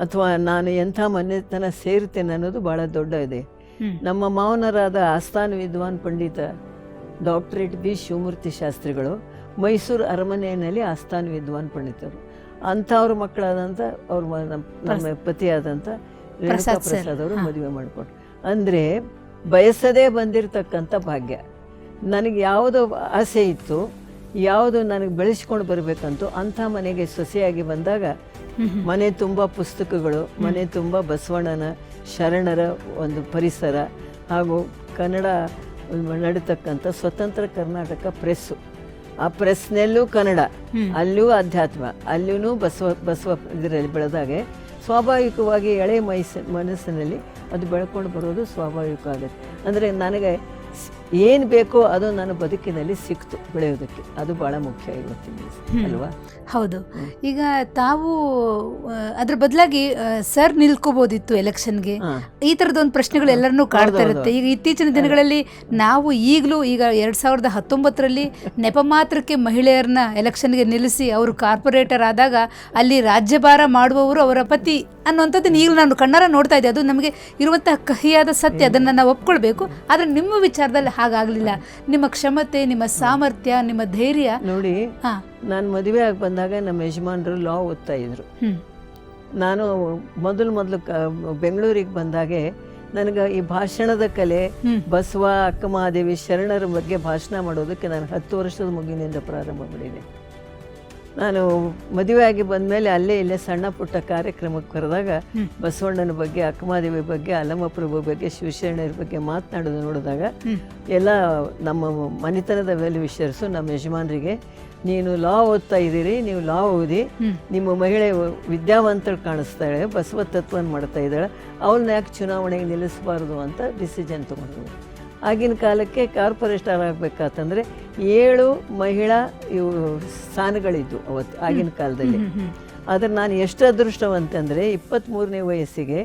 Speaker 2: ಅಥವಾ ನಾನು ಎಂಥ ಮನೆತನ ಸೇರ್ತೇನೆ ಅನ್ನೋದು ಭಾಳ ದೊಡ್ಡ ಇದೆ. ನಮ್ಮ ಮಾವನರಾದ ಆಸ್ಥಾನ ವಿದ್ವಾನ್ ಪಂಡಿತ ಡಾಕ್ಟರೇಟ್ ಬಿ. ಶಿವಮೂರ್ತಿ ಶಾಸ್ತ್ರಿಗಳು ಮೈಸೂರು ಅರಮನೆಯಲ್ಲಿ ಆಸ್ಥಾನ ವಿದ್ವಾನ್ ಪಂಡಿತರು. ಅಂಥವ್ರ ಮಕ್ಕಳಾದಂಥ ಅವ್ರ ನಮ್ಮ ಪತಿಯಾದಂಥ ರೇಣುಕಾ
Speaker 1: ಪ್ರಸಾದ್
Speaker 2: ಅವರು. ಮದುವೆ ಮಾಡಿಕೊಟ್ರು. ಅಂದರೆ ಬಯಸದೇ ಬಂದಿರತಕ್ಕಂಥ ಭಾಗ್ಯ. ನನಗೆ ಯಾವುದು ಆಸೆ ಇತ್ತು ಯಾವುದು ನನಗೆ ಬೆಳೆಸ್ಕೊಂಡು ಬರಬೇಕಂತೂ ಅಂಥ ಮನೆಗೆ ಸೊಸೆಯಾಗಿ ಬಂದಾಗ ಮನೆ ತುಂಬ ಪುಸ್ತಕಗಳು ಮನೆ ತುಂಬ ಬಸವಣ್ಣನ ಶರಣರ ಒಂದು ಪರಿಸರ ಹಾಗೂ ಕನ್ನಡ ನಡೀತಕ್ಕಂಥ ಸ್ವತಂತ್ರ ಕರ್ನಾಟಕ ಪ್ರೆಸ್ಸು ಆ ಪ್ರೆಸ್ನಲ್ಲೂ ಕನ್ನಡ. ಅಲ್ಲೂ ಅಧ್ಯಾತ್ಮ ಅಲ್ಲೂ ಬಸವ ಬಸವ ಇದರಲ್ಲಿ ಬೆಳೆದಾಗೆ ಸ್ವಾಭಾವಿಕವಾಗಿ ಎಳೆ ಮೈಸ ಮನಸ್ಸಿನಲ್ಲಿ ಅದು ಬೆಳ್ಕೊಂಡು ಬರೋದು ಸ್ವಾಭಾವಿಕ ಆಗುತ್ತೆ. ಅಂದರೆ ನನಗೆ ಏನು ಬೇಕೋ ಅದು ನನ್ನ ಬದುಕಿನಲ್ಲಿ ಸಿಕ್ತು ಬೆಳೆಯೋದಕ್ಕೆ. ಅದು ಭಾಳ ಮುಖ್ಯ ಇವತ್ತಿನ ದಿವಸ ಅಲ್ವಾ?
Speaker 1: ಹೌದು. ಈಗ ತಾವು ಅದ್ರ ಬದಲಾಗಿ ಸರ್ ನಿಲ್ಕೋಬೋದಿತ್ತು ಎಲೆಕ್ಷನ್ಗೆ.
Speaker 2: ಈ
Speaker 1: ಈ ತರದೊಂದು ಪ್ರಶ್ನೆಗಳು ಎಲ್ಲರನ್ನೂ ಕಾಡ್ತಾ ಇರುತ್ತೆ. ಈಗ ಇತ್ತೀಚಿನ ದಿನಗಳಲ್ಲಿ ನಾವು ಈಗಲೂ ಈಗ ಎರಡ್ ಸಾವಿರದ ಹತ್ತೊಂಬತ್ತರಲ್ಲಿ ನೆಪ ಮಾತ್ರಕ್ಕೆ ಮಹಿಳೆಯರನ್ನ ಎಲೆಕ್ಷನ್ಗೆ ನಿಲ್ಲಿಸಿ ಅವರು ಕಾರ್ಪೊರೇಟರ್ ಆದಾಗ ಅಲ್ಲಿ ರಾಜ್ಯಭಾರ ಮಾಡುವವರು ಅವರ ಪತಿ ಅನ್ನುವಂಥದ್ದನ್ನು ಈಗಲೂ ನಾನು ಕಣ್ಣಾರ ನೋಡ್ತಾ ಇದ್ದೆ. ಅದು ನಮಗೆ ಇರುವಂತಹ ಕಹಿಯಾದ ಸತ್ಯ. ಅದನ್ನು ನಾವು ಒಪ್ಕೊಳ್ಬೇಕು. ಆದ್ರೆ ನಿಮ್ಮ ವಿಚಾರದಲ್ಲಿ ಹಾಗಾಗಲಿಲ್ಲ. ನಿಮ್ಮ ಕ್ಷಮತೆ ನಿಮ್ಮ ಸಾಮರ್ಥ್ಯ ನಿಮ್ಮ ಧೈರ್ಯ.
Speaker 2: ನೋಡಿ ನಾನು ಮದುವೆ ಆಗಿ ಬಂದಾಗ ನಮ್ಮ ಯಜಮಾನರು ಲಾ ಓದ್ತಾ ಇದ್ರು. ನಾನು ಮೊದಲು ಮೊದಲು ಬೆಂಗಳೂರಿಗೆ ಬಂದಾಗೆ ನನಗೆ ಈ ಭಾಷಣದ ಕಲೆ ಬಸವ ಅಕ್ಕಮಹಾದೇವಿ ಶರಣರ ಬಗ್ಗೆ ಭಾಷಣ ಮಾಡೋದಕ್ಕೆ ನಾನು ಹತ್ತು ವರ್ಷದ ಮಗುವಿನಿಂದ ಪ್ರಾರಂಭ ಮಾಡಿದೆ. ನಾನು ಮದುವೆಯಾಗಿ ಬಂದಮೇಲೆ ಅಲ್ಲೇ ಇಲ್ಲೇ ಸಣ್ಣ ಪುಟ್ಟ ಕಾರ್ಯಕ್ರಮಕ್ಕೆ ಕರೆದಾಗ ಬಸವಣ್ಣನ ಬಗ್ಗೆ ಅಕ್ಕಮಹಾದೇವಿ ಬಗ್ಗೆ ಅಲ್ಲಮಪ್ರಭು ಬಗ್ಗೆ ಶಿವಶರಣರ ಬಗ್ಗೆ ಮಾತನಾಡೋದು ನೋಡಿದಾಗ. ಎಲ್ಲ ನಮ್ಮ ಮನೆತನದ ವೆಲ್ ವಿಷರ್ಸು ನಮ್ಮ ಯಜಮಾನರಿಗೆ ನೀನು ಲಾ ಓದ್ತಾ ಇದ್ದೀರಿ ನೀವು ಲಾ ಓದಿ ನಿಮ್ಮ ಮಹಿಳೆ ವಿದ್ಯಾವಂತಳು ಕಾಣಿಸ್ತಾಳೆ ಬಸವ ತತ್ವನ ಮಾಡ್ತಾ ಇದ್ದಾಳೆ ಅವಳನ್ನ ಯಾಕೆ ಚುನಾವಣೆಗೆ ನಿಲ್ಲಿಸಬಾರ್ದು ಅಂತ ಡಿಸಿಷನ್ ತೊಗೊಂಡ್ರು. ಆಗಿನ ಕಾಲಕ್ಕೆ ಕಾರ್ಪೊರೇಟರ್ ಆಗಬೇಕಾತಂದರೆ ಏಳು ಮಹಿಳಾ ಇವು ಸ್ಥಾನಗಳಿದ್ವು ಅವತ್ತು ಆಗಿನ ಕಾಲದಲ್ಲಿ. ಆದರೆ ನಾನು ಎಷ್ಟು ಅದೃಷ್ಟವಂತಂದರೆ ಇಪ್ಪತ್ತ್ಮೂರನೇ ವಯಸ್ಸಿಗೆ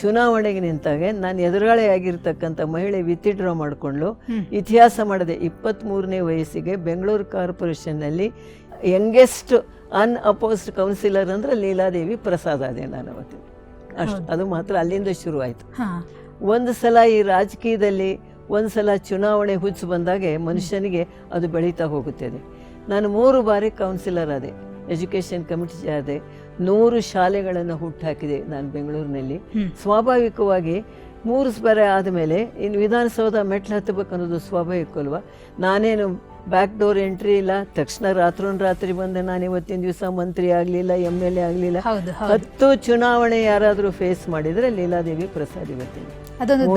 Speaker 2: ಚುನಾವಣೆಗೆ ನಿಂತಾಗ ನಾನು ಎದುರಾಳಿ ಆಗಿರ್ತಕ್ಕಂಥ ಮಹಿಳೆ ವಿತ್ಡ್ರಾ ಮಾಡಿಕೊಂಡು ಇತಿಹಾಸ ಮಾಡಿದೆ ಇಪ್ಪತ್ತ್ಮೂರನೇ ವಯಸ್ಸಿಗೆ ಬೆಂಗಳೂರು ಕಾರ್ಪೊರೇಷನ್ನಲ್ಲಿ ಯಂಗೆಸ್ಟ್ ಅನ್ಅಪೋಸ್ಡ್ ಕೌನ್ಸಿಲರ್ ಅಂದರೆ ಲೀಲಾದೇವಿ ಪ್ರಸಾದ್ ಅದೇ ನಾನು ಅವತ್ತು. ಅಷ್ಟು ಅದು ಮಾತ್ರ ಅಲ್ಲಿಂದ ಶುರುವಾಯಿತು. ಒಂದು ಸಲ ಈ ರಾಜಕೀಯದಲ್ಲಿ ಒಂದು ಸಲ ಚುನಾವಣೆ ಹುಚ್ಚು ಬಂದಾಗೆ ಮನುಷ್ಯನಿಗೆ ಅದು ಬೆಳೀತಾ ಹೋಗುತ್ತದೆ ನಾನು ಮೂರು ಬಾರಿ ಕೌನ್ಸಿಲರ್ ಆದೆ ಎಜುಕೇಷನ್ ಕಮಿಟಿ ಆದೆ ನೂರು ಶಾಲೆಗಳನ್ನು ಹುಟ್ಟಾಕಿದೆ ನಾನು ಬೆಂಗಳೂರಿನಲ್ಲಿ. ಸ್ವಾಭಾವಿಕವಾಗಿ ಮೂರು ಬಾರಿ ಆದಮೇಲೆ ಇನ್ನು ವಿಧಾನಸೌಧ ಮೆಟ್ಲು ಹತ್ತಬೇಕು ಅನ್ನೋದು ಸ್ವಾಭಾವಿಕ ಅಲ್ವಾ? ನಾನೇನು ಬ್ಯಾಕ್ ಡೋರ್ ಎಂಟ್ರಿ ಇಲ್ಲ ತಕ್ಷಣ ರಾತ್ರೋನ್ ರಾತ್ರಿ ಬಂದೆ ನಾನು ಇವತ್ತಿನ ದಿವಸ ಮಂತ್ರಿ ಆಗಲಿಲ್ಲ ಎಂ ಎಲ್ ಎ ಆಗಲಿಲ್ಲ. ಹತ್ತು ಚುನಾವಣೆ ಯಾರಾದರೂ ಫೇಸ್ ಮಾಡಿದರೆ ಲೀಲಾದೇವಿ ಪ್ರಸಾದ್ ಇವತ್ತಿನ.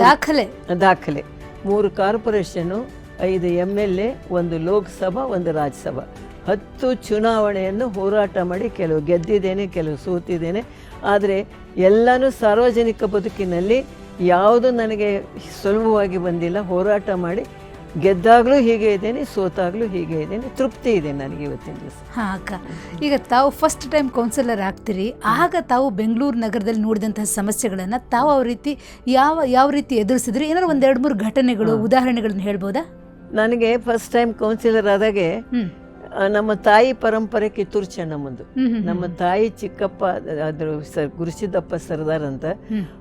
Speaker 1: ದಾಖಲೆ.
Speaker 2: ದಾಖಲೆ. ಮೂರು ಕಾರ್ಪೊರೇಷನು, ಐದು ಎಂ ಎಲ್ ಎ ಒಂದು ಲೋಕಸಭಾ, ಒಂದು ರಾಜ್ಯಸಭಾ. ಹತ್ತು ಚುನಾವಣೆಯನ್ನು ಹೋರಾಟ ಮಾಡಿ ಕೆಲವು ಗೆದ್ದಿದ್ದೇನೆ, ಕೆಲವು ಸೋತಿದ್ದೇನೆ. ಆದರೆ ಎಲ್ಲನೂ ಸಾರ್ವಜನಿಕ ಬದುಕಿನಲ್ಲಿ ಯಾವುದು ನನಗೆ ಸುಲಭವಾಗಿ ಬಂದಿಲ್ಲ. ಹೋರಾಟ ಮಾಡಿ ಗೆದ್ದಾಗಲೂ ಹೀಗೆ ಇದ್ದೇನೆ ಸೋತಾಗಲೂ ಹೀಗೆ ಇದ್ದೇನೆ ತೃಪ್ತಿ ಇದೆ ನನಗೆ ಇವತ್ತಿನ ದಿವಸ.
Speaker 1: ಹಾಂ ಅಕ್ಕ. ಈಗ ತಾವು ಫಸ್ಟ್ ಟೈಮ್ ಕೌನ್ಸಿಲರ್ ಆಗ್ತೀರಿ. ಆಗ ತಾವು ಬೆಂಗಳೂರು ನಗರದಲ್ಲಿ ನೋಡಿದಂತಹ ಸಮಸ್ಯೆಗಳನ್ನು ತಾವು ಅವ್ರ ರೀತಿ ಯಾವ ಯಾವ ರೀತಿ ಎದುರಿಸಿದ್ರಿ? ಏನಾದ್ರು ಒಂದೆರಡು ಎರಡು ಮೂರು ಘಟನೆಗಳು ಉದಾಹರಣೆಗಳನ್ನ ಹೇಳ್ಬೋದಾ?
Speaker 2: ನನಗೆ ಫಸ್ಟ್ ಟೈಮ್ ಕೌನ್ಸಿಲರ್ ಆದಾಗೆ ನಮ್ಮ ತಾಯಿ ಪರಂಪರೆ ಕಿತ್ತೂರು ಚೆನ್ನಮ್ಮಂದು ನಮ್ಮ ತಾಯಿ ಚಿಕ್ಕಪ್ಪ ಅದ್ರ ಸರ್ ಗುರುಸಿದ್ದಪ್ಪ ಸರ್ದಾರ್ ಅಂತ.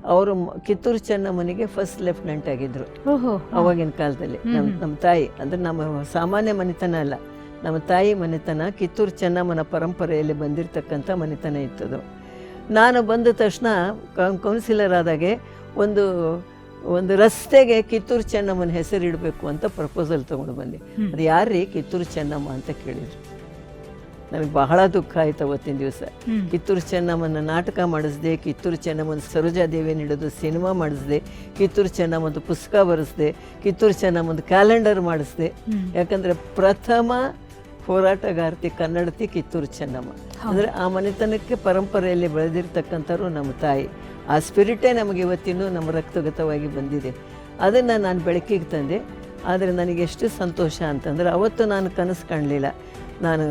Speaker 2: ಅವರು ಕಿತ್ತೂರು ಚೆನ್ನಮ್ಮನಿಗೆ ಫಸ್ಟ್ ಲೆಫ್ಟಿನೆಂಟ್ ಆಗಿದ್ರು. ಅವಾಗಿನ ಕಾಲದಲ್ಲಿ. ನಮ್ಮ ನಮ್ಮ ತಾಯಿ ಅಂದ್ರೆ ನಮ್ಮ ಸಾಮಾನ್ಯ ಮನೆತನ ಅಲ್ಲ. ನಮ್ಮ ತಾಯಿ ಮನೆತನ ಕಿತ್ತೂರು ಚೆನ್ನಮ್ಮನ ಪರಂಪರೆಯಲ್ಲಿ ಬಂದಿರತಕ್ಕಂಥ ಮನೆತನ ಇತ್ತದು. ನಾನು ಬಂದ ತಕ್ಷಣ ಕೌನ್ಸಿಲರ್ ಆದಾಗೆ ಒಂದು ಒಂದು ರಸ್ತೆಗೆ ಕಿತ್ತೂರು ಚೆನ್ನಮ್ಮನ ಹೆಸರಿಡಬೇಕು ಅಂತ ಪ್ರಪೋಸಲ್ ತೊಗೊಂಡು ಬಂದೆ. ಅದು ಯಾರ್ರೀ ಕಿತ್ತೂರು ಚೆನ್ನಮ್ಮ ಅಂತ ಕೇಳಿದ್ರು. ನಮಗೆ ಬಹಳ ದುಃಖ ಆಯ್ತು ಅವತ್ತಿನ ದಿವಸ. ಕಿತ್ತೂರು ಚೆನ್ನಮ್ಮನ ನಾಟಕ ಮಾಡಿಸ್ದೆ ಕಿತ್ತೂರು ಚೆನ್ನಮ್ಮನ ದೇವಿ ಹಿಡಿದು ಸಿನಿಮಾ ಮಾಡಿಸ್ದೆ ಕಿತ್ತೂರು ಚೆನ್ನಮ್ಮಂದು ಪುಸ್ತಕ ಬರೆಸ್ದೆ ಕಿತ್ತೂರು ಚೆನ್ನಮ್ಮಂದು ಕ್ಯಾಲೆಂಡರ್ ಮಾಡಿಸ್ದೆ. ಯಾಕಂದ್ರೆ ಪ್ರಥಮ ಹೋರಾಟಗಾರ್ತಿ ಕನ್ನಡತಿ ಕಿತ್ತೂರು ಚೆನ್ನಮ್ಮ. ಅಂದರೆ ಆ ಮನೆತನಕ್ಕೆ ಪರಂಪರೆಯಲ್ಲಿ ಬೆಳೆದಿರ್ತಕ್ಕಂಥವ್ರು ನಮ್ಮ ತಾಯಿ. ಆ ಸ್ಪಿರಿಟೇ ನಮಗೆ ಇವತ್ತಿನೂ ನಮ್ಮ ರಕ್ತಗತವಾಗಿ ಬಂದಿದೆ. ಅದನ್ನು ನಾನು ಬೆಳಕಿಗೆ ತಂದೆ. ಆದರೆ ನನಗೆ ಎಷ್ಟು ಸಂತೋಷ ಅಂತಂದರೆ ಅವತ್ತು ನಾನು ಕನಸು ಕಾಣಲಿಲ್ಲ. ನಾನು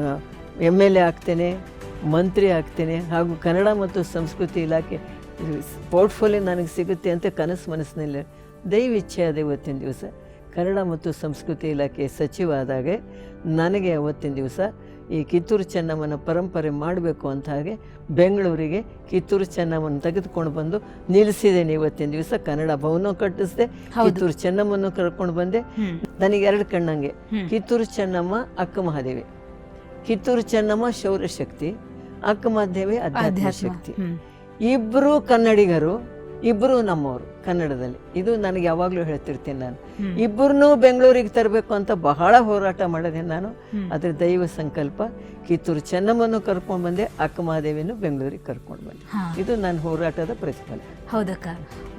Speaker 2: ಎಂ ಎಲ್ ಎ ಆಗ್ತೇನೆ, ಮಂತ್ರಿ ಆಗ್ತೇನೆ, ಹಾಗೂ ಕನ್ನಡ ಮತ್ತು ಸಂಸ್ಕೃತಿ ಇಲಾಖೆ ಪೋರ್ಟ್ಫೋಲಿಯೋ ನನಗೆ ಸಿಗುತ್ತೆ ಅಂತ ಕನಸು ಮನಸ್ಸಿನಲ್ಲಿ ದೈವಿಚ್ಛೆ ಅದು ಇವತ್ತಿನ ದಿವಸ. ಕನ್ನಡ ಮತ್ತು ಸಂಸ್ಕೃತಿ ಇಲಾಖೆ ಸಚಿವ ಆದಾಗ ನನಗೆ ಅವತ್ತಿನ ದಿವಸ ಈ ಕಿತ್ತೂರು ಚೆನ್ನಮ್ಮನ ಪರಂಪರೆ ಮಾಡಬೇಕು ಅಂತ ಹಾಗೆ ಬೆಂಗಳೂರಿಗೆ ಕಿತ್ತೂರು ಚೆನ್ನಮ್ಮನ ತೆಗೆದುಕೊಂಡು ಬಂದು ನಿಲ್ಲಿಸಿದ್ದೇನೆ ಇವತ್ತಿನ ದಿವಸ. ಕನ್ನಡ ಭವನ ಕಟ್ಟಿಸಿದೆ ಕಿತ್ತೂರು ಚೆನ್ನಮ್ಮನ ಕರ್ಕೊಂಡು ಬಂದೆ. ನನಗೆ ಎರಡು ಕಣ್ಣಂಗೆ. ಕಿತ್ತೂರು ಚೆನ್ನಮ್ಮ ಅಕ್ಕ ಮಹಾದೇವಿ. ಕಿತ್ತೂರು ಚೆನ್ನಮ್ಮ ಶೌರ್ಯ ಶಕ್ತಿ. ಅಕ್ಕ ಮಹಾದೇವಿ ಅಧ್ಯಾತ್ಮ ಶಕ್ತಿ. ಇಬ್ಬರು ಕನ್ನಡಿಗರು ಇಬ್ಬರು ನಮ್ಮವರು. ಕನ್ನಡದಲ್ಲಿ. ಇದು ನನಗೆ ಯಾವಾಗಲೂ ಹೇಳ್ತಿರ್ತೀನಿ ನಾನು. ಇಬ್ಬರನ್ನೂ ಬೆಂಗಳೂರಿಗೆ ತರಬೇಕು ಅಂತ ಬಹಳ ಹೋರಾಟ ಮಾಡಿದೆ ನಾನು. ಅದ್ರ ದೈವ ಸಂಕಲ್ಪ ಕಿತ್ತೂರು ಚೆನ್ನಮ್ಮನ್ನು ಕರ್ಕೊಂಡು ಬಂದೆ ಅಕ್ಕಮಹಾದೇವಿನೂ ಬೆಂಗಳೂರಿಗೆ ಕರ್ಕೊಂಡು ಬಂದೆ. ಇದು ನನ್ನ ಹೋರಾಟದ ಪ್ರತಿಫಲ.
Speaker 1: ಹೌದಕ್ಕ.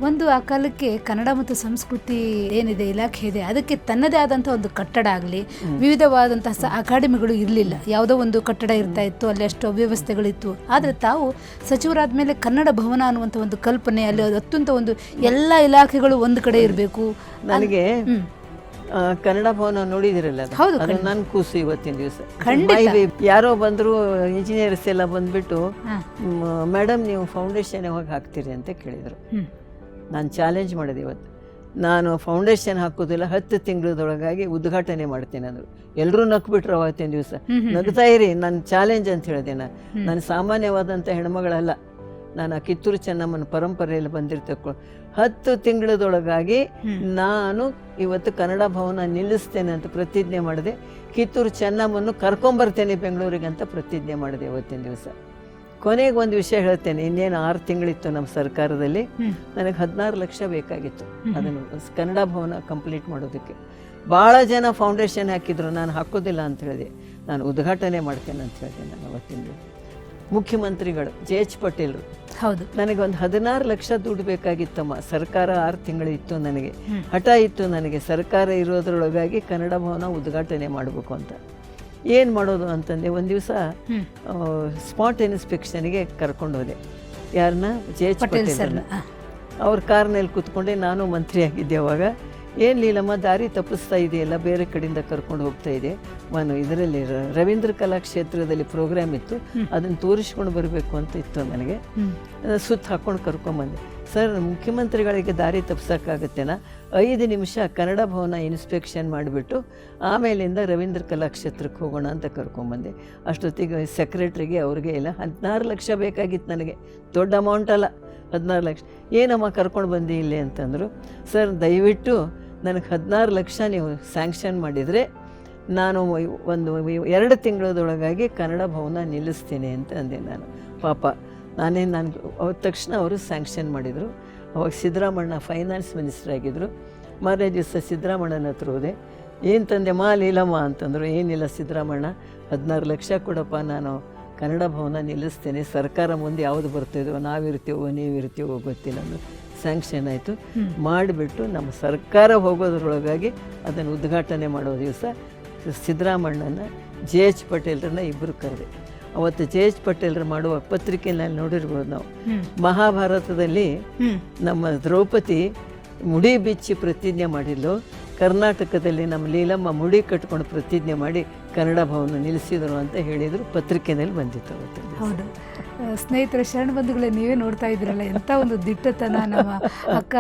Speaker 1: ಒಂದು ಆ ಕಾಲಕ್ಕೆ ಕನ್ನಡ ಮತ್ತು ಸಂಸ್ಕೃತಿ ಏನಿದೆ ಇಲಾಖೆ ಇದೆ ಅದಕ್ಕೆ ತನ್ನದೇ ಆದಂತಹ ಒಂದು ಕಟ್ಟಡ ಆಗಲಿ ವಿವಿಧವಾದಂತಹ ಅಕಾಡೆಮಿಗಳು ಇರಲಿಲ್ಲ. ಯಾವುದೋ ಒಂದು ಕಟ್ಟಡ ಇರ್ತಾ ಇತ್ತು ಅಲ್ಲಿ ಅಷ್ಟು ಅವ್ಯವಸ್ಥೆಗಳಿತ್ತು. ಆದರೆ ತಾವು ಸಚಿವರಾದ ಮೇಲೆ ಕನ್ನಡ ಭವನ ಅನ್ನುವಂಥ ಒಂದು ಕಲ್ಪನೆ ಅಲ್ಲಿ ಅತ್ಯಂತ ಒಂದು ಎಲ್ಲ ಇಲಾಖೆಗಳು ಒಂದು ಕಡೆ ಇರಬೇಕು.
Speaker 2: ನನಗೆ ಕನ್ನಡ ಭವನ ನೋಡಿದಿರಲ್ಲ ಅದು?
Speaker 1: ಹೌದು,
Speaker 2: ಅದು ಕೂಸು ಇವತ್ತಿನ ದಿವಸ. ಯಾರೋ ಬಂದ್ರು ಇಂಜಿನಿಯರ್ಸ್ ಎಲ್ಲ ಬಂದ್ಬಿಟ್ಟು. ಮೇಡಮ್ ನೀವು ಫೌಂಡೇಶನ್ ಯಾವಾಗ ಹಾಕ್ತೀರಿ ಅಂತ ಕೇಳಿದ್ರು. ನಾನು ಚಾಲೆಂಜ್ ಮಾಡಿದೆ ಇವತ್ತು. ನಾನು ಫೌಂಡೇಶನ್ ಹಾಕೋದಿಲ್ಲ ಹತ್ತು ತಿಂಗಳದೊಳಗಾಗಿ ಉದ್ಘಾಟನೆ ಮಾಡ್ತೇನೆ ಅಂದ್ರು. ಎಲ್ಲರೂ ನಕ್ಬಿಟ್ರು ಅವತ್ತಿನ ದಿವಸ. ನಗ್ತಾ ಇರಿ ನನ್ನ ಚಾಲೆಂಜ್ ಅಂತ ಹೇಳಿದೆ ನಾನು. ನಾನು ಸಾಮಾನ್ಯವಾದಂಥ ಹೆಣ್ಮಗಳಲ್ಲ. ನಾನು ಆ ಕಿತ್ತೂರು ಚೆನ್ನಮ್ಮನ ಪರಂಪರೆಯಲ್ಲಿ ಬಂದಿರ್ತಕ್ಕ ಹತ್ತು ತಿಂಗಳದೊಳಗಾಗಿ. ನಾನು ಇವತ್ತು ಕನ್ನಡ ಭವನ ನಿಲ್ಲಿಸ್ತೇನೆ ಅಂತ ಪ್ರತಿಜ್ಞೆ ಮಾಡಿದೆ ಕಿತ್ತೂರು ಚೆನ್ನಮ್ಮನ್ನು ಕರ್ಕೊಂಬರ್ತೇನೆ ಬೆಂಗಳೂರಿಗೆ ಅಂತ ಪ್ರತಿಜ್ಞೆ ಮಾಡಿದೆ ಇವತ್ತಿನ ದಿವಸ ಕೊನೆಗೆ ಒಂದು ವಿಷಯ ಹೇಳ್ತೇನೆ ಇನ್ನೇನು ಆರು ತಿಂಗಳಿತ್ತು ನಮ್ಮ ಸರ್ಕಾರದಲ್ಲಿ. ನನಗೆ ಹದಿನಾರು ಲಕ್ಷ ಬೇಕಾಗಿತ್ತು. ಅದನ್ನು ಕನ್ನಡ ಭವನ ಕಂಪ್ಲೀಟ್ ಮಾಡೋದಕ್ಕೆ ಭಾಳ ಜನ ಫೌಂಡೇಶನ್ ಹಾಕಿದ್ರು ನಾನು ಹಾಕೋದಿಲ್ಲ ಅಂತ ಹೇಳಿದೆ ನಾನು ಉದ್ಘಾಟನೆ ಮಾಡ್ತೇನೆ ಅಂತ ಹೇಳಿದೆ ನಾನು ಅವತ್ತಿನ ದಿವಸ. ಮುಖ್ಯಮಂತ್ರಿಗಳು ಜೆ ಎಚ್ ಪಟೇಲ್ರು.
Speaker 1: ಹೌದು.
Speaker 2: ನನಗೆ ಒಂದು ಹದಿನಾರು ಲಕ್ಷ ದುಡ್ಡು ಬೇಕಾಗಿತ್ತಮ್ಮ. ಸರ್ಕಾರ ಆರು ತಿಂಗಳು ಇತ್ತು ನನಗೆ. ಹಠ ಇತ್ತು ನನಗೆ. ಸರ್ಕಾರ ಇರೋದ್ರೊಳಗಾಗಿ ಕನ್ನಡ ಭವನ ಉದ್ಘಾಟನೆ ಮಾಡಬೇಕು ಅಂತ. ಏನು ಮಾಡೋದು ಅಂತಂದೆ ಒಂದು ದಿವಸ. ಸ್ಪಾಟ್ ಇನ್ಸ್ಪೆಕ್ಷನ್ಗೆ ಕರ್ಕೊಂಡು ಹೋದೆ. ಯಾರನ್ನ? J H
Speaker 1: Patel.
Speaker 2: ಅವ್ರ ಕಾರ್ನಲ್ಲಿ ಕೂತ್ಕೊಂಡೆ ನಾನು ಮಂತ್ರಿ ಆಗಿದ್ದೆ ಅವಾಗ. ಏನು ಲೀಲಮ್ಮ ದಾರಿ ತಪ್ಪಿಸ್ತಾ ಇದೆಯಲ್ಲ ಬೇರೆ ಕಡೆಯಿಂದ ಕರ್ಕೊಂಡು ಹೋಗ್ತಾ ಇದೆ. ನಾನು ಇದರಲ್ಲಿ ರವೀಂದ್ರ ಕಲಾಕ್ಷೇತ್ರದಲ್ಲಿ ಪ್ರೋಗ್ರಾಮ್ ಇತ್ತು. ಅದನ್ನು ತೋರಿಸ್ಕೊಂಡು ಬರಬೇಕು ಅಂತ ಇತ್ತು ನನಗೆ. ಸುತ್ತ ಹಾಕ್ಕೊಂಡು ಕರ್ಕೊಂಬಂದೆ ಸರ್ ಮುಖ್ಯಮಂತ್ರಿಗಳಿಗೆ ದಾರಿ ತಪ್ಪಿಸೋಕ್ಕಾಗತ್ತೇನಾ ಐದು ನಿಮಿಷ ಕನ್ನಡ ಭವನ ಇನ್ಸ್ಪೆಕ್ಷನ್ ಮಾಡಿಬಿಟ್ಟು ಆಮೇಲಿಂದ ರವೀಂದ್ರ ಕಲಾಕ್ಷೇತ್ರಕ್ಕೆ ಹೋಗೋಣ ಅಂತ ಕರ್ಕೊಂಬಂದೆ ಅಷ್ಟೊತ್ತಿಗೆ ಸೆಕ್ರೆಟ್ರಿಗೆ ಅವ್ರಿಗೆ ಇಲ್ಲ ಹದಿನಾರು ಲಕ್ಷ ಬೇಕಾಗಿತ್ತು ನನಗೆ. ದೊಡ್ಡ ಅಮೌಂಟ್ ಅಲ್ಲ ಹದಿನಾರು ಲಕ್ಷ. ಏನಮ್ಮ ಕರ್ಕೊಂಡು ಬಂದಿ ಇಲ್ಲಿ ಅಂತಂದರು ಸರ್ ದಯವಿಟ್ಟು ನನಗೆ ಹದಿನಾರು ಲಕ್ಷ ನೀವು ಸ್ಯಾಂಕ್ಷನ್ ಮಾಡಿದರೆ ನಾನು ಒಂದು ಎರಡು ತಿಂಗಳದೊಳಗಾಗಿ ಕನ್ನಡ ಭವನ ನಿಲ್ಲಿಸ್ತೀನಿ ಅಂತ ಅಂದೆ ನಾನು. ಪಾಪ, ನಾನೇ ನಾನು ಅವ್ರ ತಕ್ಷಣ ಅವರು ಸ್ಯಾಂಕ್ಷನ್ ಮಾಡಿದರು. ಅವಾಗ ಸಿದ್ದರಾಮಣ್ಣ ಫೈನಾನ್ಸ್ ಮಿನಿಸ್ಟರ್ ಆಗಿದ್ದರು ಮಾರನೇ ದಿವಸ ಸಿದ್ದರಾಮಣ್ಣನ ಹತ್ರ ಹೋದೆ. ಏನು ತಂದೆ, ಮಾ ಲೀಲಮ್ಮ ಅಂತಂದರು. ಏನಿಲ್ಲ ಸಿದ್ದರಾಮಣ್ಣ, ಹದಿನಾರು ಲಕ್ಷ ಕೊಡಪ್ಪ, ನಾನು ಕನ್ನಡ ಭವನ ನಿಲ್ಲಿಸ್ತೇನೆ. ಸರ್ಕಾರ ಮುಂದೆ ಯಾವುದು ಬರ್ತಿದ್ವೋ ನಾವಿರ್ತೀವೋ, ನೀವಿರ್ತೀವೋ ಗೊತ್ತಿಲ್ಲ ಸ್ಯಾಂಕ್ಷನ್ ಆಯಿತು. ಮಾಡಿಬಿಟ್ಟು ನಮ್ಮ ಸರ್ಕಾರ ಹೋಗೋದ್ರೊಳಗಾಗಿ ಅದನ್ನು ಉದ್ಘಾಟನೆ ಮಾಡೋ ದಿವಸ ಸಿದ್ದರಾಮಣ್ಣನ ಜೆ ಎಚ್ ಪಟೇಲ್ರನ್ನ ಇಬ್ಬರು ಕರೆದೆ. ಅವತ್ತು ಜೆ ಎಚ್ ಪಟೇಲ್ರು ಮಾಡುವ ಪತ್ರಿಕೆಯಲ್ಲಿ ನೋಡಿರ್ಬೋದು ನಾವು. ಮಹಾಭಾರತದಲ್ಲಿ ನಮ್ಮ ದ್ರೌಪದಿ ಮುಡಿ ಬಿಚ್ಚಿ ಪ್ರತಿಜ್ಞೆ ಮಾಡಿದ್ಲು. ಕರ್ನಾಟಕದಲ್ಲಿ ನಮ್ಮ ಲೀಲಮ್ಮ ಮುಡಿ ಕಟ್ಕೊಂಡು ಪ್ರತಿಜ್ಞೆ ಮಾಡಿ ಕನ್ನಡ ಭವನ ನಿಲ್ಲಿಸಿದರು ಅಂತ ಹೇಳಿದರು. ಪತ್ರಿಕೆಯಲ್ಲಿ ಬಂದಿತ್ತು ಅವತ್ತು
Speaker 1: ಹೌದು. ಸ್ನೇಹಿತರ ಶರಣ ಬಂಧುಗಳೇ ನೀವೇ ನೋಡ್ತಾ ಇದ್ರಲ್ಲ ಎಂತ ಒಂದು ದಿಟ್ಟತನ ನಮ್ಮ ಅಕ್ಕ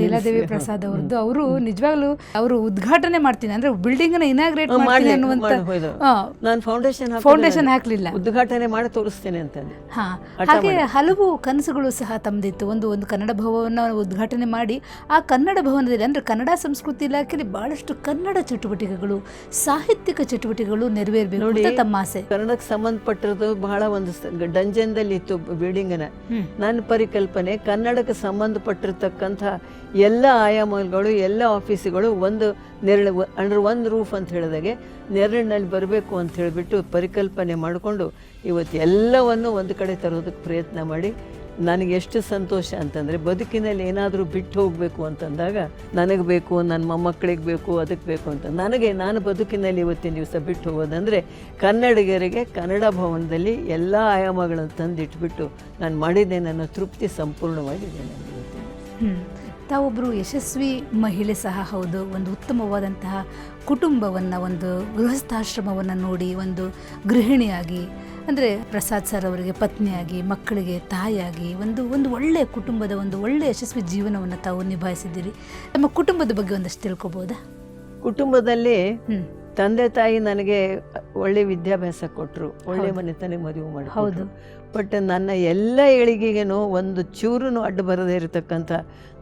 Speaker 1: ಲೀಲಾದೇವಿ ಪ್ರಸಾದ್ ಅವ್ರದ್ದು. ಅವರು ನಿಜವಾಗ್ಲೂ ಅವರು ಉದ್ಘಾಟನೆ ಮಾಡ್ತೀನಿ ಅಂದ್ರೆ ಬಿಲ್ಡಿಂಗ್ನ ಇನಾಗ್ರೇಟ್ ಮಾಡ್ತೀನಿ ಅನ್ನುವಂತ
Speaker 2: ನಾನು ಫೌಂಡೇಶನ್
Speaker 1: ಫೌಂಡೇಶನ್ ಹಾಕ್ಲಿಲ್ಲ.
Speaker 2: ಉದ್ಘಾಟನೆ ಮಾಡಿ ತೋರಿಸ್ತೇನೆ ಅಂತ
Speaker 1: ಹಾ ಹಾಗೆ ಹಲವು ಕನಸುಗಳು ಸಹ ತಮ್ಮದಿತ್ತು ಒಂದು ಒಂದು ಕನ್ನಡ ಭವನ ಉದ್ಘಾಟನೆ ಮಾಡಿ ಆ ಕನ್ನಡ ಭವನದಲ್ಲಿ ಅಂದ್ರೆ ಕನ್ನಡ ಸಂಸ್ಕೃತಿ ಇಲಾಖೆಯಲ್ಲಿ ಬಹಳಷ್ಟು ಕನ್ನಡ ಚಟುವಟಿಕೆಗಳು ಸಾಹಿತ್ಯಿಕ ಚಟುವಟಿಕೆಗಳು ನೆರವೇರಬೇಕು ತಮ್ಮ ಆಸೆ.
Speaker 2: ಕನ್ನಡಕ್ಕೆ ಸಂಬಂಧಪಟ್ಟಿರೋದು ಬಹಳ ಒಂದು ಇತ್ತು ಬಿಲ್ಡಿಂಗನ. ನನ್ನ ಪರಿಕಲ್ಪನೆ ಕನ್ನಡಕ್ಕೆ ಸಂಬಂಧಪಟ್ಟಿರ್ತಕ್ಕಂಥ ಎಲ್ಲ ಆಯಾಮಗಳು ಎಲ್ಲ ಆಫೀಸುಗಳು ಒಂದು ನೆರಳು ಅಂಡರ್ ಒಂದು ರೂಫ್ ಅಂತ ಹೇಳಿದಾಗೆ ನೆರಳಿನಲ್ಲಿ ಬರಬೇಕು ಅಂತ ಹೇಳಿಬಿಟ್ಟು ಪರಿಕಲ್ಪನೆ ಮಾಡಿಕೊಂಡು ಇವತ್ತು ಎಲ್ಲವನ್ನು ಒಂದು ಕಡೆ ತರೋದಕ್ಕೆ ಪ್ರಯತ್ನ ಮಾಡಿ ನನಗೆ ಎಷ್ಟು ಸಂತೋಷ ಅಂತಂದರೆ ಬದುಕಿನಲ್ಲಿ ಏನಾದರೂ ಬಿಟ್ಟು ಹೋಗಬೇಕು ಅಂತಂದಾಗ ನನಗೆ ಬೇಕು ನನ್ನ ಮೊಮ್ಮಕ್ಕಳಿಗೆ ಬೇಕು ಅದಕ್ಕೆ ಬೇಕು ಅಂತ. ನನಗೆ ನಾನು ಬದುಕಿನಲ್ಲಿ ಇವತ್ತಿನ ದಿವಸ ಬಿಟ್ಟು ಹೋಗೋದಂದರೆ ಕನ್ನಡಿಗರಿಗೆ ಕನ್ನಡ ಭವನದಲ್ಲಿ ಎಲ್ಲ ಆಯಾಮಗಳನ್ನು ತಂದಿಟ್ಬಿಟ್ಟು ನಾನು ಮಾಡಿದ್ದೆ, ನನ್ನ ತೃಪ್ತಿ ಸಂಪೂರ್ಣವಾಗಿದೆ ನನಗೆ.
Speaker 1: ತಾವೊಬ್ಬರು ಯಶಸ್ವಿ ಮಹಿಳೆ ಸಹ ಹೌದು. ಒಂದು ಉತ್ತಮವಾದಂತಹ ಕುಟುಂಬವನ್ನು, ಒಂದು ಗೃಹಸ್ಥಾಶ್ರಮವನ್ನು ನೋಡಿ, ಒಂದು ಗೃಹಿಣಿಯಾಗಿ ಅಂದರೆ ಪ್ರಸಾದ್ ಸರ್ ಅವರಿಗೆ ಪತ್ನಿಯಾಗಿ ಮಕ್ಕಳಿಗೆ ತಾಯಿಯಾಗಿ ಒಂದು ಒಂದು ಒಳ್ಳೆಯ ಕುಟುಂಬದ ಒಂದು ಒಳ್ಳೆಯ ಯಶಸ್ವಿ ಜೀವನವನ್ನು ತಾವು ನಿಭಾಯಿಸಿದ್ದೀರಿ. ನಮ್ಮ ಕುಟುಂಬದ ಬಗ್ಗೆ ಒಂದಷ್ಟು ತಿಳ್ಕೊಬೋದಾ?
Speaker 2: ಕುಟುಂಬದಲ್ಲಿ ತಂದೆ ತಾಯಿ ನನಗೆ ಒಳ್ಳೆ ವಿದ್ಯಾಭ್ಯಾಸ ಕೊಟ್ಟರು ಒಳ್ಳೆ ಮನೆತನಕ್ಕೆ ಮದುವೆ ಮಾಡಿ
Speaker 1: ಹೌದು.
Speaker 2: ಬಟ್ ನನ್ನ ಎಲ್ಲ ಏಳಿಗೆಗೇನು ಒಂದು ಚೂರು ಅಡ್ಡ ಬರದೇ ಇರತಕ್ಕಂಥ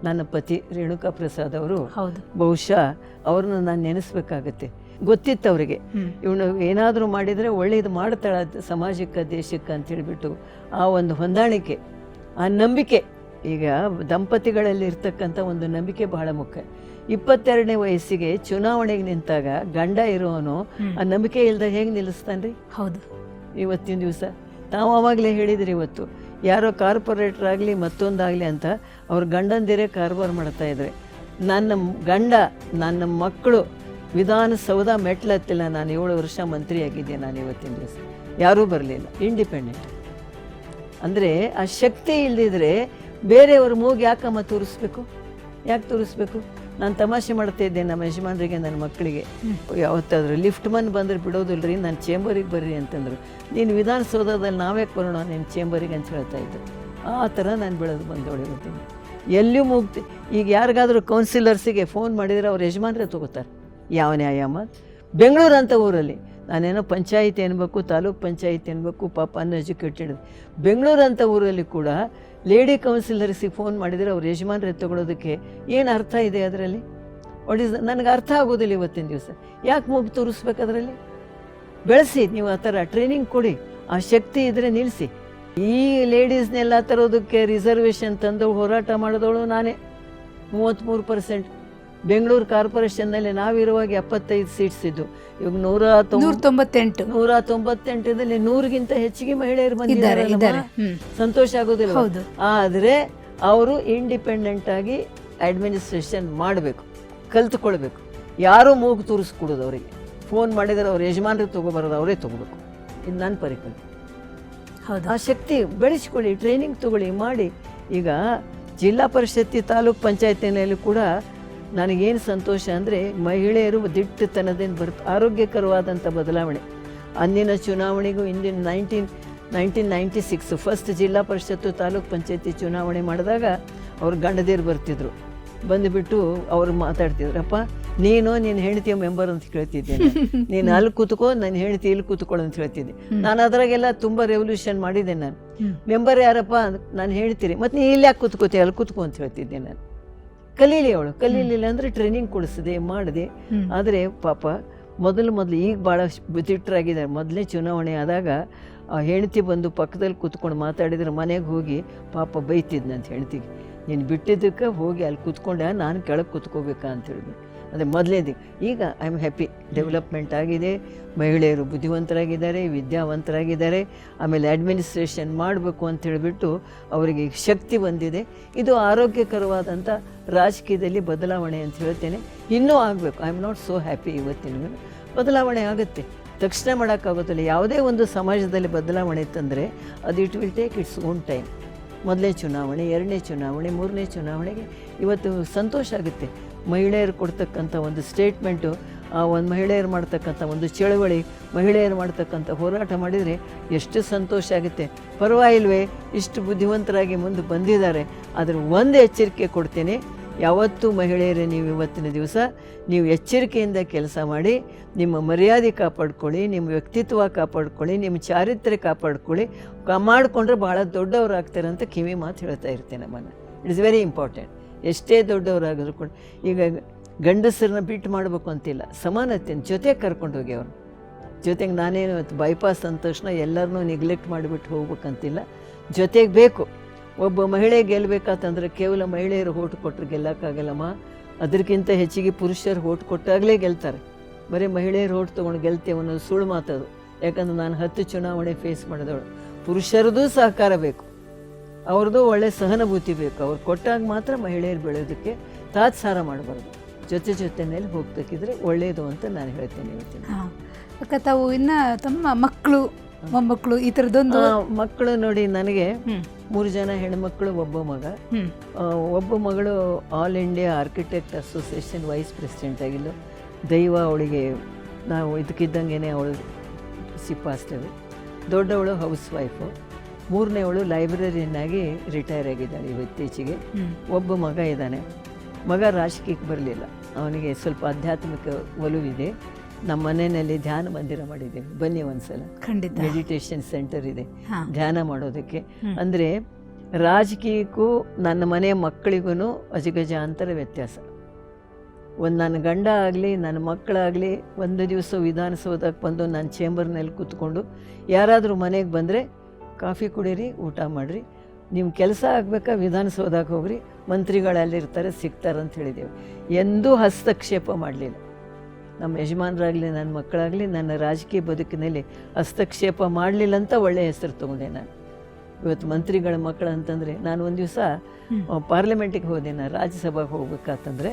Speaker 2: ನನ್ನ ಪತಿ ರೇಣುಕಾ ಪ್ರಸಾದ್ ಅವರು
Speaker 1: ಹೌದು.
Speaker 2: ಬಹುಶಃ ಅವ್ರನ್ನ ನಾನು ನೆನೆಸ್ಬೇಕಾಗತ್ತೆ. ಗೊತ್ತಿತ್ತು ಅವರಿಗೆ. ಇವನು ಏನಾದರೂ ಮಾಡಿದರೆ ಒಳ್ಳೇದು ಮಾಡ್ತಾಳೆ ಸಮಾಜಕ್ಕೆ ದೇಶಕ್ಕೆ ಅಂತ ಹೇಳಿಬಿಟ್ಟು ಆ ಒಂದು ಹೊಂದಾಣಿಕೆ ಆ ನಂಬಿಕೆ ಈಗ ದಂಪತಿಗಳಲ್ಲಿ ಇರ್ತಕ್ಕಂಥ ಒಂದು ನಂಬಿಕೆ ಬಹಳ ಮುಖ್ಯ. ಇಪ್ಪತ್ತೆರಡನೇ ವಯಸ್ಸಿಗೆ ಚುನಾವಣೆಗೆ ನಿಂತಾಗ ಗಂಡ ಇರೋನು ಆ ನಂಬಿಕೆ ಇಲ್ಲದೆ ಹೇಗೆ ನಿಲ್ಲಿಸ್ತಾನ್ರಿ?
Speaker 1: ಹೌದು.
Speaker 2: ಇವತ್ತಿನ ದಿವಸ. ತಾವು ಆವಾಗಲೇ ಹೇಳಿದ್ರಿ ಇವತ್ತು. ಯಾರೋ ಕಾರ್ಪೊರೇಟರ್ ಆಗಲಿ ಮತ್ತೊಂದಾಗಲಿ ಅಂತ ಅವ್ರ ಗಂಡಂದಿರೇ ಕಾರ್ಬಾರ್ ಮಾಡ್ತಾ ಇದ್ರೆ. ನನ್ನ ಗಂಡ ನನ್ನ ಮಕ್ಕಳು ವಿಧಾನಸೌಧ ಮೆಟ್ಲತ್ತಿಲ್ಲ ನಾನು ಏಳು ವರ್ಷ ಮಂತ್ರಿಯಾಗಿದ್ದೆ ನಾನು ಇವತ್ತಿನ ದಿವಸ. ಯಾರೂ ಬರಲಿಲ್ಲ ಇಂಡಿಪೆಂಡೆಂಟ್ ಅಂದರೆ ಆ ಶಕ್ತಿ ಇಲ್ಲದಿದ್ದರೆ ಬೇರೆಯವ್ರ ಮೂಗು ಯಾಕಮ್ಮ ತೋರಿಸ್ಬೇಕು? ಯಾಕೆ ತೋರಿಸ್ಬೇಕು? ನಾನು ತಮಾಷೆ ಮಾಡ್ತಾ ಇದ್ದೆ ನಮ್ಮ ಯಜಮಾನರಿಗೆ ನನ್ನ ಮಕ್ಕಳಿಗೆ. ಯಾವತ್ತಾದರೂ ಲಿಫ್ಟ್ ಮನ್ ಬಂದ್ರೆ ರೀ ನಾನು ಚೇಂಬರಿಗೆ ಬರ್ರಿ ಅಂತಂದರು. ನೀನು ವಿಧಾನಸೌಧದಲ್ಲಿ ನಾವೇ ಕೊರೋಣ ನಿಮ್ಮ ಚೇಂಬರಿಗೆ ಅಂತ ಹೇಳ್ತಾ ಇದ್ದೆ ಆ ಥರ ನಾನು ಬೆಳೆದು ಬಂದವಳು ಇವತ್ತಿನ ಎಲ್ಲಿಯೂ ಮುಗ್ತಿ ಈಗ ಯಾರಿಗಾದರೂ ಕೌನ್ಸಿಲರ್ಸಿಗೆ ಫೋನ್ ಮಾಡಿದರೆ ಅವ್ರು ಯಜಮಾನ್ರೇ ತಗೋತಾರೆ. ಯಾವ ನ್ಯಾಯಮ್ಮ ಬೆಂಗಳೂರು ಅಂತ ಊರಲ್ಲಿ. ನಾನೇನೋ ಪಂಚಾಯಿತಿ ಅನ್ಬೇಕು, ತಾಲೂಕ್ ಪಂಚಾಯಿತಿ ಅನ್ಬೇಕು, ಪಾಪ ಅನ್ಎಜುಕೇಟೆಡ್ ಬೆಂಗಳೂರು ಅಂತ ಊರಲ್ಲಿ ಕೂಡ ಲೇಡಿ ಕೌನ್ಸಿಲರ್ಸಿಗೆ ಫೋನ್ ಮಾಡಿದರೆ ಅವ್ರ ಯಜಮಾನ್ರೆ ತಗೊಳ್ಳೋದಕ್ಕೆ ಏನು ಅರ್ಥ ಇದೆ ಅದರಲ್ಲಿ? ವಾಟ್ ಇಸ್ ನನಗೆ ಅರ್ಥ ಆಗೋದಿಲ್ಲ ಇವತ್ತಿನ ದಿವಸ. ಯಾಕೆ ಮೂಗು ತೋರಿಸ್ಬೇಕು ಅದರಲ್ಲಿ? ಬೆಳೆಸಿ, ನೀವು ಆ ಥರ ಟ್ರೈನಿಂಗ್ ಕೊಡಿ. ಆ ಶಕ್ತಿ ಇದ್ದರೆ ನಿಲ್ಲಿಸಿ ಈ ಲೇಡೀಸ್ನೆಲ್ಲ ತರೋದಕ್ಕೆ ರಿಸರ್ವೇಷನ್ ತಂದು ಹೋರಾಟ ಮಾಡಿದವಳು ನಾನೇ. ಮೂವತ್ತ್ಮೂರು ಪರ್ಸೆಂಟ್ ಬೆಂಗಳೂರು ಕಾರ್ಪೊರೇಷನ್ನಲ್ಲಿ ನಾವಿರುವಾಗ ಎಪ್ಪತ್ತೈದು ಸೀಟ್ಸ್ ಇದ್ದು ಇವಾಗ ನೂರ ತೊಂಬ
Speaker 1: ನೂರ ತೊಂಬತ್ತೆಂಟು
Speaker 2: ನೂರ ತೊಂಬತ್ತೆಂಟರಲ್ಲಿ ನೂರಿಗಿಂತ ಹೆಚ್ಚಿಗೆ ಮಹಿಳೆಯರು ಬಂದಿದ್ದಾರೆ ಸಂತೋಷ ಆಗೋದಿಲ್ಲ
Speaker 1: ಹೌದು.
Speaker 2: ಆದರೆ ಅವರು ಇಂಡಿಪೆಂಡೆಂಟ್ ಆಗಿ ಅಡ್ಮಿನಿಸ್ಟ್ರೇಷನ್ ಮಾಡಬೇಕು ಕಲ್ತ್ಕೊಳ್ಬೇಕು. ಯಾರೂ ಮೂಗು ತೋರಿಸ್ಕೊಡೋದು ಅವರಿಗೆ. ಫೋನ್ ಮಾಡಿದರೆ ಅವ್ರ ಯಜಮಾನ್ರು ತಗೋಬಾರದು ಅವರೇ ತಗೋಬೇಕು. ಇದು ನನ್ನ ಪರಿಕಲ್ಪನೆ.
Speaker 1: ಹೌದು.
Speaker 2: ಆ ಶಕ್ತಿ ಬೆಳೆಸ್ಕೊಳ್ಳಿ ಟ್ರೈನಿಂಗ್ ತಗೊಳ್ಳಿ ಮಾಡಿ. ಈಗ ಜಿಲ್ಲಾ ಪರಿಷತ್ತಿ ತಾಲೂಕ್ ಪಂಚಾಯತಿನಲ್ಲಿ ಕೂಡ ನನಗೇನು ಸಂತೋಷ ಅಂದರೆ ಮಹಿಳೆಯರು ದಿಟ್ಟತನದಿಂದ ಬರ್ತ ಆರೋಗ್ಯಕರವಾದಂಥ ಬದಲಾವಣೆ. ಅಂದಿನ ಚುನಾವಣೆಗೂ ಇಂದಿನ nineteen nineteen ninety six first ಜಿಲ್ಲಾ ಪರಿಷತ್ತು ತಾಲೂಕ್ ಪಂಚಾಯತಿ ಚುನಾವಣೆ ಮಾಡಿದಾಗ ಅವ್ರು ಗಂಡದೇರು ಬರ್ತಿದ್ರು. ಬಂದುಬಿಟ್ಟು ಅವ್ರು ಮಾತಾಡ್ತಿದ್ರಪ್ಪ ನೀನು ನಿನ್ನ ಹೆಂಡತಿಯ ಮೆಂಬರ್ ಅಂತ ಕೇಳ್ತಿದ್ದೇನೆ. <laughs> ನೀನು ಅಲ್ಲಿ ಕೂತ್ಕೋ ನನ್ನ ಹೆಂಡತಿ ಇಲ್ಲಿ ಕೂತ್ಕೊಳ್ಳೋ ಅಂತ ಹೇಳ್ತಿದ್ದೆ. ನಾನು ಅದ್ರಾಗೆಲ್ಲ ತುಂಬ ರೆವಲ್ಯೂಷನ್ ಮಾಡಿದ್ದೆ ನಾನು. ಮೆಂಬರ್ ಯಾರಪ್ಪ? ನಾನು ಹೇಳ್ತೀರಿ ಮತ್ತು ನೀ ಇಲ್ಲಿ ಯಾಕೆ ಕೂತ್ಕೋತಿ? ಅಲ್ಲಿ ಕೂತ್ಕೋ ಅಂತ ಹೇಳ್ತಿದ್ದೆ ನಾನು. ಕಲೀಲಿ ಅವಳು ಕಲೀಲಿಲ್ಲ ಅಂದ್ರೆ ಟ್ರೈನಿಂಗ್ ಕೊಡಿಸಿದೆ ಮಾಡಿದೆ. ಆದರೆ ಪಾಪ ಮೊದಲು ಮೊದಲು ಈಗ ಭಾಳ ಬಿತ್ತಿಟ್ಟರಾಗಿದ್ದಾರೆ ಮೊದಲೇ ಚುನಾವಣೆ ಆದಾಗ ಆ ಹೆಂಡತಿ ಬಂದು ಪಕ್ಕದಲ್ಲಿ ಕೂತ್ಕೊಂಡು ಮಾತಾಡಿದ್ರೆ ಮನೆಗೆ ಹೋಗಿ ಪಾಪ ಬೈತಿದ್ನಂತ ಹೆಂಡ್ತಿಗೆ. ನೀನು ಬಿಟ್ಟಿದ್ದಕ್ಕೆ ಹೋಗಿ ಅಲ್ಲಿ ಕೂತ್ಕೊಂಡೆ ನಾನು ಕೆಳಗೆ ಕೂತ್ಕೋಬೇಕಾ ಅಂತ ಹೇಳಿದ್ವಿ ಅದೇ ಮೊದಲೇದು. ಈಗ ಐ ಆಮ್ ಹ್ಯಾಪಿ ಡೆವಲಪ್ಮೆಂಟ್ ಆಗಿದೆ. ಮಹಿಳೆಯರು ಬುದ್ಧಿವಂತರಾಗಿದ್ದಾರೆ, ವಿದ್ಯಾವಂತರಾಗಿದ್ದಾರೆ. ಆಮೇಲೆ ಅಡ್ಮಿನಿಸ್ಟ್ರೇಷನ್ ಮಾಡಬೇಕು ಅಂತ ಹೇಳಿಬಿಟ್ಟು ಅವರಿಗೆ ಶಕ್ತಿ ಬಂದಿದೆ. ಇದು ಆರೋಗ್ಯಕರವಾದಂಥ ರಾಜಕೀಯದಲ್ಲಿ ಬದಲಾವಣೆ ಅಂತ ಹೇಳ್ತೇನೆ. ಇನ್ನೂ ಆಗಬೇಕು. I am not so happy ಇವತ್ತಿನ ಬದಲಾವಣೆ ಆಗುತ್ತೆ. ತಕ್ಷಣ ಮಾಡೋಕ್ಕಾಗೋದಿಲ್ಲ ಯಾವುದೇ ಒಂದು ಸಮಾಜದಲ್ಲಿ ಬದಲಾವಣೆ ತಂದರೆ ಅದು it will take its own time ಮೊದಲನೇ ಚುನಾವಣೆ, ಎರಡನೇ ಚುನಾವಣೆ, ಮೂರನೇ ಚುನಾವಣೆಗೆ ಇವತ್ತು ಸಂತೋಷ ಆಗುತ್ತೆ. ಮಹಿಳೆಯರು ಕೊಡ್ತಕ್ಕಂಥ ಒಂದು ಸ್ಟೇಟ್ಮೆಂಟು ಆ ಒಂದು ಮಹಿಳೆಯರು ಮಾಡ್ತಕ್ಕಂಥ ಒಂದು ಚಳವಳಿ, ಮಹಿಳೆಯರು ಮಾಡ್ತಕ್ಕಂಥ ಹೋರಾಟ ಮಾಡಿದರೆ ಎಷ್ಟು ಸಂತೋಷ ಆಗುತ್ತೆ. ಪರವಾಗಿಲ್ವೇ, ಇಷ್ಟು ಬುದ್ಧಿವಂತರಾಗಿ ಮುಂದೆ ಬಂದಿದ್ದಾರೆ. ಅದರ ಒಂದು ಎಚ್ಚರಿಕೆ ಕೊಡ್ತೇನೆ, ಯಾವತ್ತೂ ಮಹಿಳೆಯರೇ ನೀವು ಇವತ್ತಿನ ದಿವಸ ನೀವು ಎಚ್ಚರಿಕೆಯಿಂದ ಕೆಲಸ ಮಾಡಿ, ನಿಮ್ಮ ಮರ್ಯಾದೆ ಕಾಪಾಡ್ಕೊಳ್ಳಿ, ನಿಮ್ಮ ವ್ಯಕ್ತಿತ್ವ ಕಾಪಾಡ್ಕೊಳ್ಳಿ, ನಿಮ್ಮ ಚಾರಿತ್ರ್ಯ ಕಾಪಾಡ್ಕೊಳ್ಳಿ ಮಾಡಿಕೊಂಡ್ರೆ ಭಾಳ ದೊಡ್ಡವರಾಗ್ತಾರೆ ಅಂತ ಕಿವಿ ಮಾತು ಹೇಳ್ತಾ ಇರ್ತೇನೆ ನಮ್ಮನ್ನು ಇಟ್ಸ್ ವೆರಿ ಇಂಪಾರ್ಟೆಂಟ್ ಎಷ್ಟೇ ದೊಡ್ಡವರಾಗಿದ್ರು ಕೂಡ ಈಗ ಗಂಡಸರನ್ನ ಬಿಟ್ಟು ಮಾಡಬೇಕು ಅಂತಿಲ್ಲ. ಸಮಾನತೆ ಜೊತೆಗೆ ಕರ್ಕೊಂಡು ಹೋಗಿ ಅವ್ರು. ಜೊತೆಗೆ ನಾನೇನು ಬೈಪಾಸ್ ಅಂದ ತಕ್ಷಣ ಎಲ್ಲರನ್ನೂ ನೆಗ್ಲೆಕ್ಟ್ ಮಾಡಿಬಿಟ್ಟು ಹೋಗ್ಬೇಕಂತಿಲ್ಲ. ಜೊತೆಗೆ ಬೇಕು. ಒಬ್ಬ ಮಹಿಳೆ ಗೆಲ್ಲಬೇಕಾತಂದ್ರೆ ಕೇವಲ ಮಹಿಳೆಯರು ಓಟ್ ಕೊಟ್ಟರೆ ಗೆಲ್ಲಕ್ಕಾಗಲ್ಲಮ್ಮ. ಅದಕ್ಕಿಂತ ಹೆಚ್ಚಿಗೆ ಪುರುಷರು ಓಟ್ ಕೊಟ್ಟಾಗಲೇ ಗೆಲ್ತಾರೆ. ಬರೀ ಮಹಿಳೆಯರು ಓಟ್ ತೊಗೊಂಡು ಗೆಲ್ತೇವೆ ಅನ್ನೋದು ಸುಳ್ಳು ಮಾತದು. ಯಾಕಂದ್ರೆ ನಾನು ಹತ್ತು ಚುನಾವಣೆ ಫೇಸ್ ಮಾಡಿದವಳು. ಪುರುಷರದ್ದು ಸಹಕಾರ ಬೇಕು. ಅವ್ರದ್ದು ಒಳ್ಳೆ ಸಹಾನುಭೂತಿ ಬೇಕು. ಅವ್ರು ಕೊಟ್ಟಾಗ ಮಾತ್ರ ಮಹಿಳೆಯರು ಬೆಳೆಯೋದಕ್ಕೆ ತಾತ್ಸಾರ ಮಾಡಬಾರ್ದು. ಜೊತೆ ಜೊತೆಯಲ್ಲಿ ಹೋಗ್ಬೇಕಿದ್ರೆ ಒಳ್ಳೆಯದು ಅಂತ ನಾನು ಹೇಳ್ತೇನೆ ಇವತ್ತಿನ
Speaker 1: ಹಾ. ಅಕ್ಕ ತಾವು ಇನ್ನು ತಮ್ಮ ಮಕ್ಕಳು ಮೊಮ್ಮಕ್ಕಳು ಈ
Speaker 2: ಥರದ್ದೊಂದು ಮಕ್ಕಳು ನೋಡಿ ನನಗೆ ಮೂರು ಜನ ಹೆಣ್ಮಕ್ಳು ಒಬ್ಬ ಮಗ. ಒಬ್ಬ ಮಗಳು all India architect association vice president ಆಗಿದ್ದು ದೈವ ಅವಳಿಗೆ ನಾವು ಇದಕ್ಕಿದ್ದಂಗೆ ಅವಳು ಸಿಪ್ಪಾಸ್ತೇವೆ ದೊಡ್ಡವಳು ಹೌಸ್ ವೈಫು ಮೂರನೇವಳು ಲೈಬ್ರರಿಯನ್ನಾಗಿ ರಿಟೈರ್ ಆಗಿದ್ದಾಳೆ ಇತ್ತೀಚೆಗೆ. ಒಬ್ಬ ಮಗ ಇದ್ದಾನೆ. ಮಗ ರಾಜಕೀಯಕ್ಕೆ ಬರಲಿಲ್ಲ. ಅವನಿಗೆ ಸ್ವಲ್ಪ ಆಧ್ಯಾತ್ಮಿಕ ಒಲುವಿದೆ. ನಮ್ಮ ಮನೆಯಲ್ಲಿ ಧ್ಯಾನ ಮಂದಿರ ಮಾಡಿದ್ದೇವೆ. ಬನ್ನಿ ಒಂದ್ಸಲ.
Speaker 1: ಖಂಡಿತ.
Speaker 2: ಮೆಡಿಟೇಷನ್ ಸೆಂಟರ್ ಇದೆ. ಧ್ಯಾನ ಮಾಡೋದಕ್ಕೆ. ಅಂದರೆ ರಾಜಕೀಯಕ್ಕೂ ನನ್ನ ಮನೆ ಮಕ್ಕಳಿಗೂ ಅಜಗಜಾಂತರ ವ್ಯತ್ಯಾಸ. ಒಂದು ನನ್ನ ಗಂಡ ಆಗಲಿ ನನ್ನ ಮಕ್ಕಳಾಗಲಿ ಒಂದು ದಿವಸ ವಿಧಾನಸೌಧಕ್ಕೆ ಬಂದು ನನ್ನ ಚೇಂಬರ್ನಲ್ಲಿ ಕೂತ್ಕೊಂಡು ಯಾರಾದರೂ ಮನೆಗೆ ಬಂದರೆ ಕಾಫಿ ಕುಡೀರಿ ಊಟ ಮಾಡಿರಿ. ನಿಮ್ಮ ಕೆಲಸ ಆಗಬೇಕಾ ವಿಧಾನಸೌಧಕ್ಕೆ ಹೋಗ್ರಿ. ಮಂತ್ರಿಗಳಲ್ಲಿರ್ತಾರೆ ಸಿಗ್ತಾರೆ ಅಂತ ಹೇಳಿದ್ದೇವೆ ಎಂದೂ ಹಸ್ತಕ್ಷೇಪ ಮಾಡಲಿಲ್ಲ. ನಮ್ಮ ಯಜಮಾನರಾಗಲಿ ನನ್ನ ಮಕ್ಕಳಾಗಲಿ ನನ್ನ ರಾಜಕೀಯ ಬದುಕಿನಲ್ಲಿ ಹಸ್ತಕ್ಷೇಪ ಮಾಡಲಿಲ್ಲ ಅಂತ ಒಳ್ಳೆಯ ಹೆಸರು ತಗೊಂಡೆ ನಾನು. ಇವತ್ತು ಮಂತ್ರಿಗಳ ಮಕ್ಕಳು ಅಂತಂದರೆ ನಾನು ಒಂದು ದಿವಸ ಪಾರ್ಲಿಮೆಂಟಿಗೆ ಹೋದೆ ನಾನು ರಾಜ್ಯಸಭೆಗೆ ಹೋಗ್ಬೇಕಾತಂದ್ರೆ.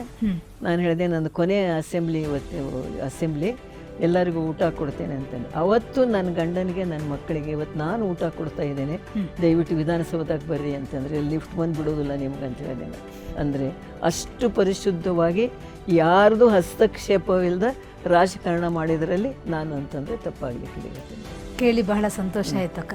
Speaker 2: ನಾನು ಹೇಳಿದೆ ನನ್ನ ಕೊನೆಯ ಅಸೆಂಬ್ಲಿ ಇವತ್ತು ಅಸೆಂಬ್ಲಿ ಎಲ್ಲರಿಗೂ ಊಟ ಕೊಡ್ತೇನೆ ಅಂತಂದು. ಅವತ್ತು ನನ್ನ ಗಂಡನಿಗೆ ನನ್ನ ಮಕ್ಕಳಿಗೆ ಇವತ್ತು ನಾನು ಊಟ ಕೊಡ್ತಾ ಇದ್ದೇನೆ. ದಯವಿಟ್ಟು ವಿಧಾನಸೌಧಕ್ಕೆ ಬರ್ರಿ ಅಂತಂದರೆ ಲಿಫ್ಟ್ ಬಂದು ಬಿಡೋದಿಲ್ಲ ನಿಮ್ಗೆ ಅಂತ ಹೇಳಿದೆ ಅಂದರೆ ಅಷ್ಟು ಪರಿಶುದ್ಧವಾಗಿ ಯಾರ್ದು ಹಸ್ತಕ್ಷೇಪವಿಲ್ಲದ ರಾಜಕಾರಣ ಮಾಡಿದ್ರಲ್ಲಿ ನಾನು ಅಂತಂದರೆ ತಪ್ಪಾಗಲಿಕ್ಕೆ
Speaker 1: ಕೇಳಿ ಬಹಳ ಸಂತೋಷ ಆಯ್ತಕ್ಕ.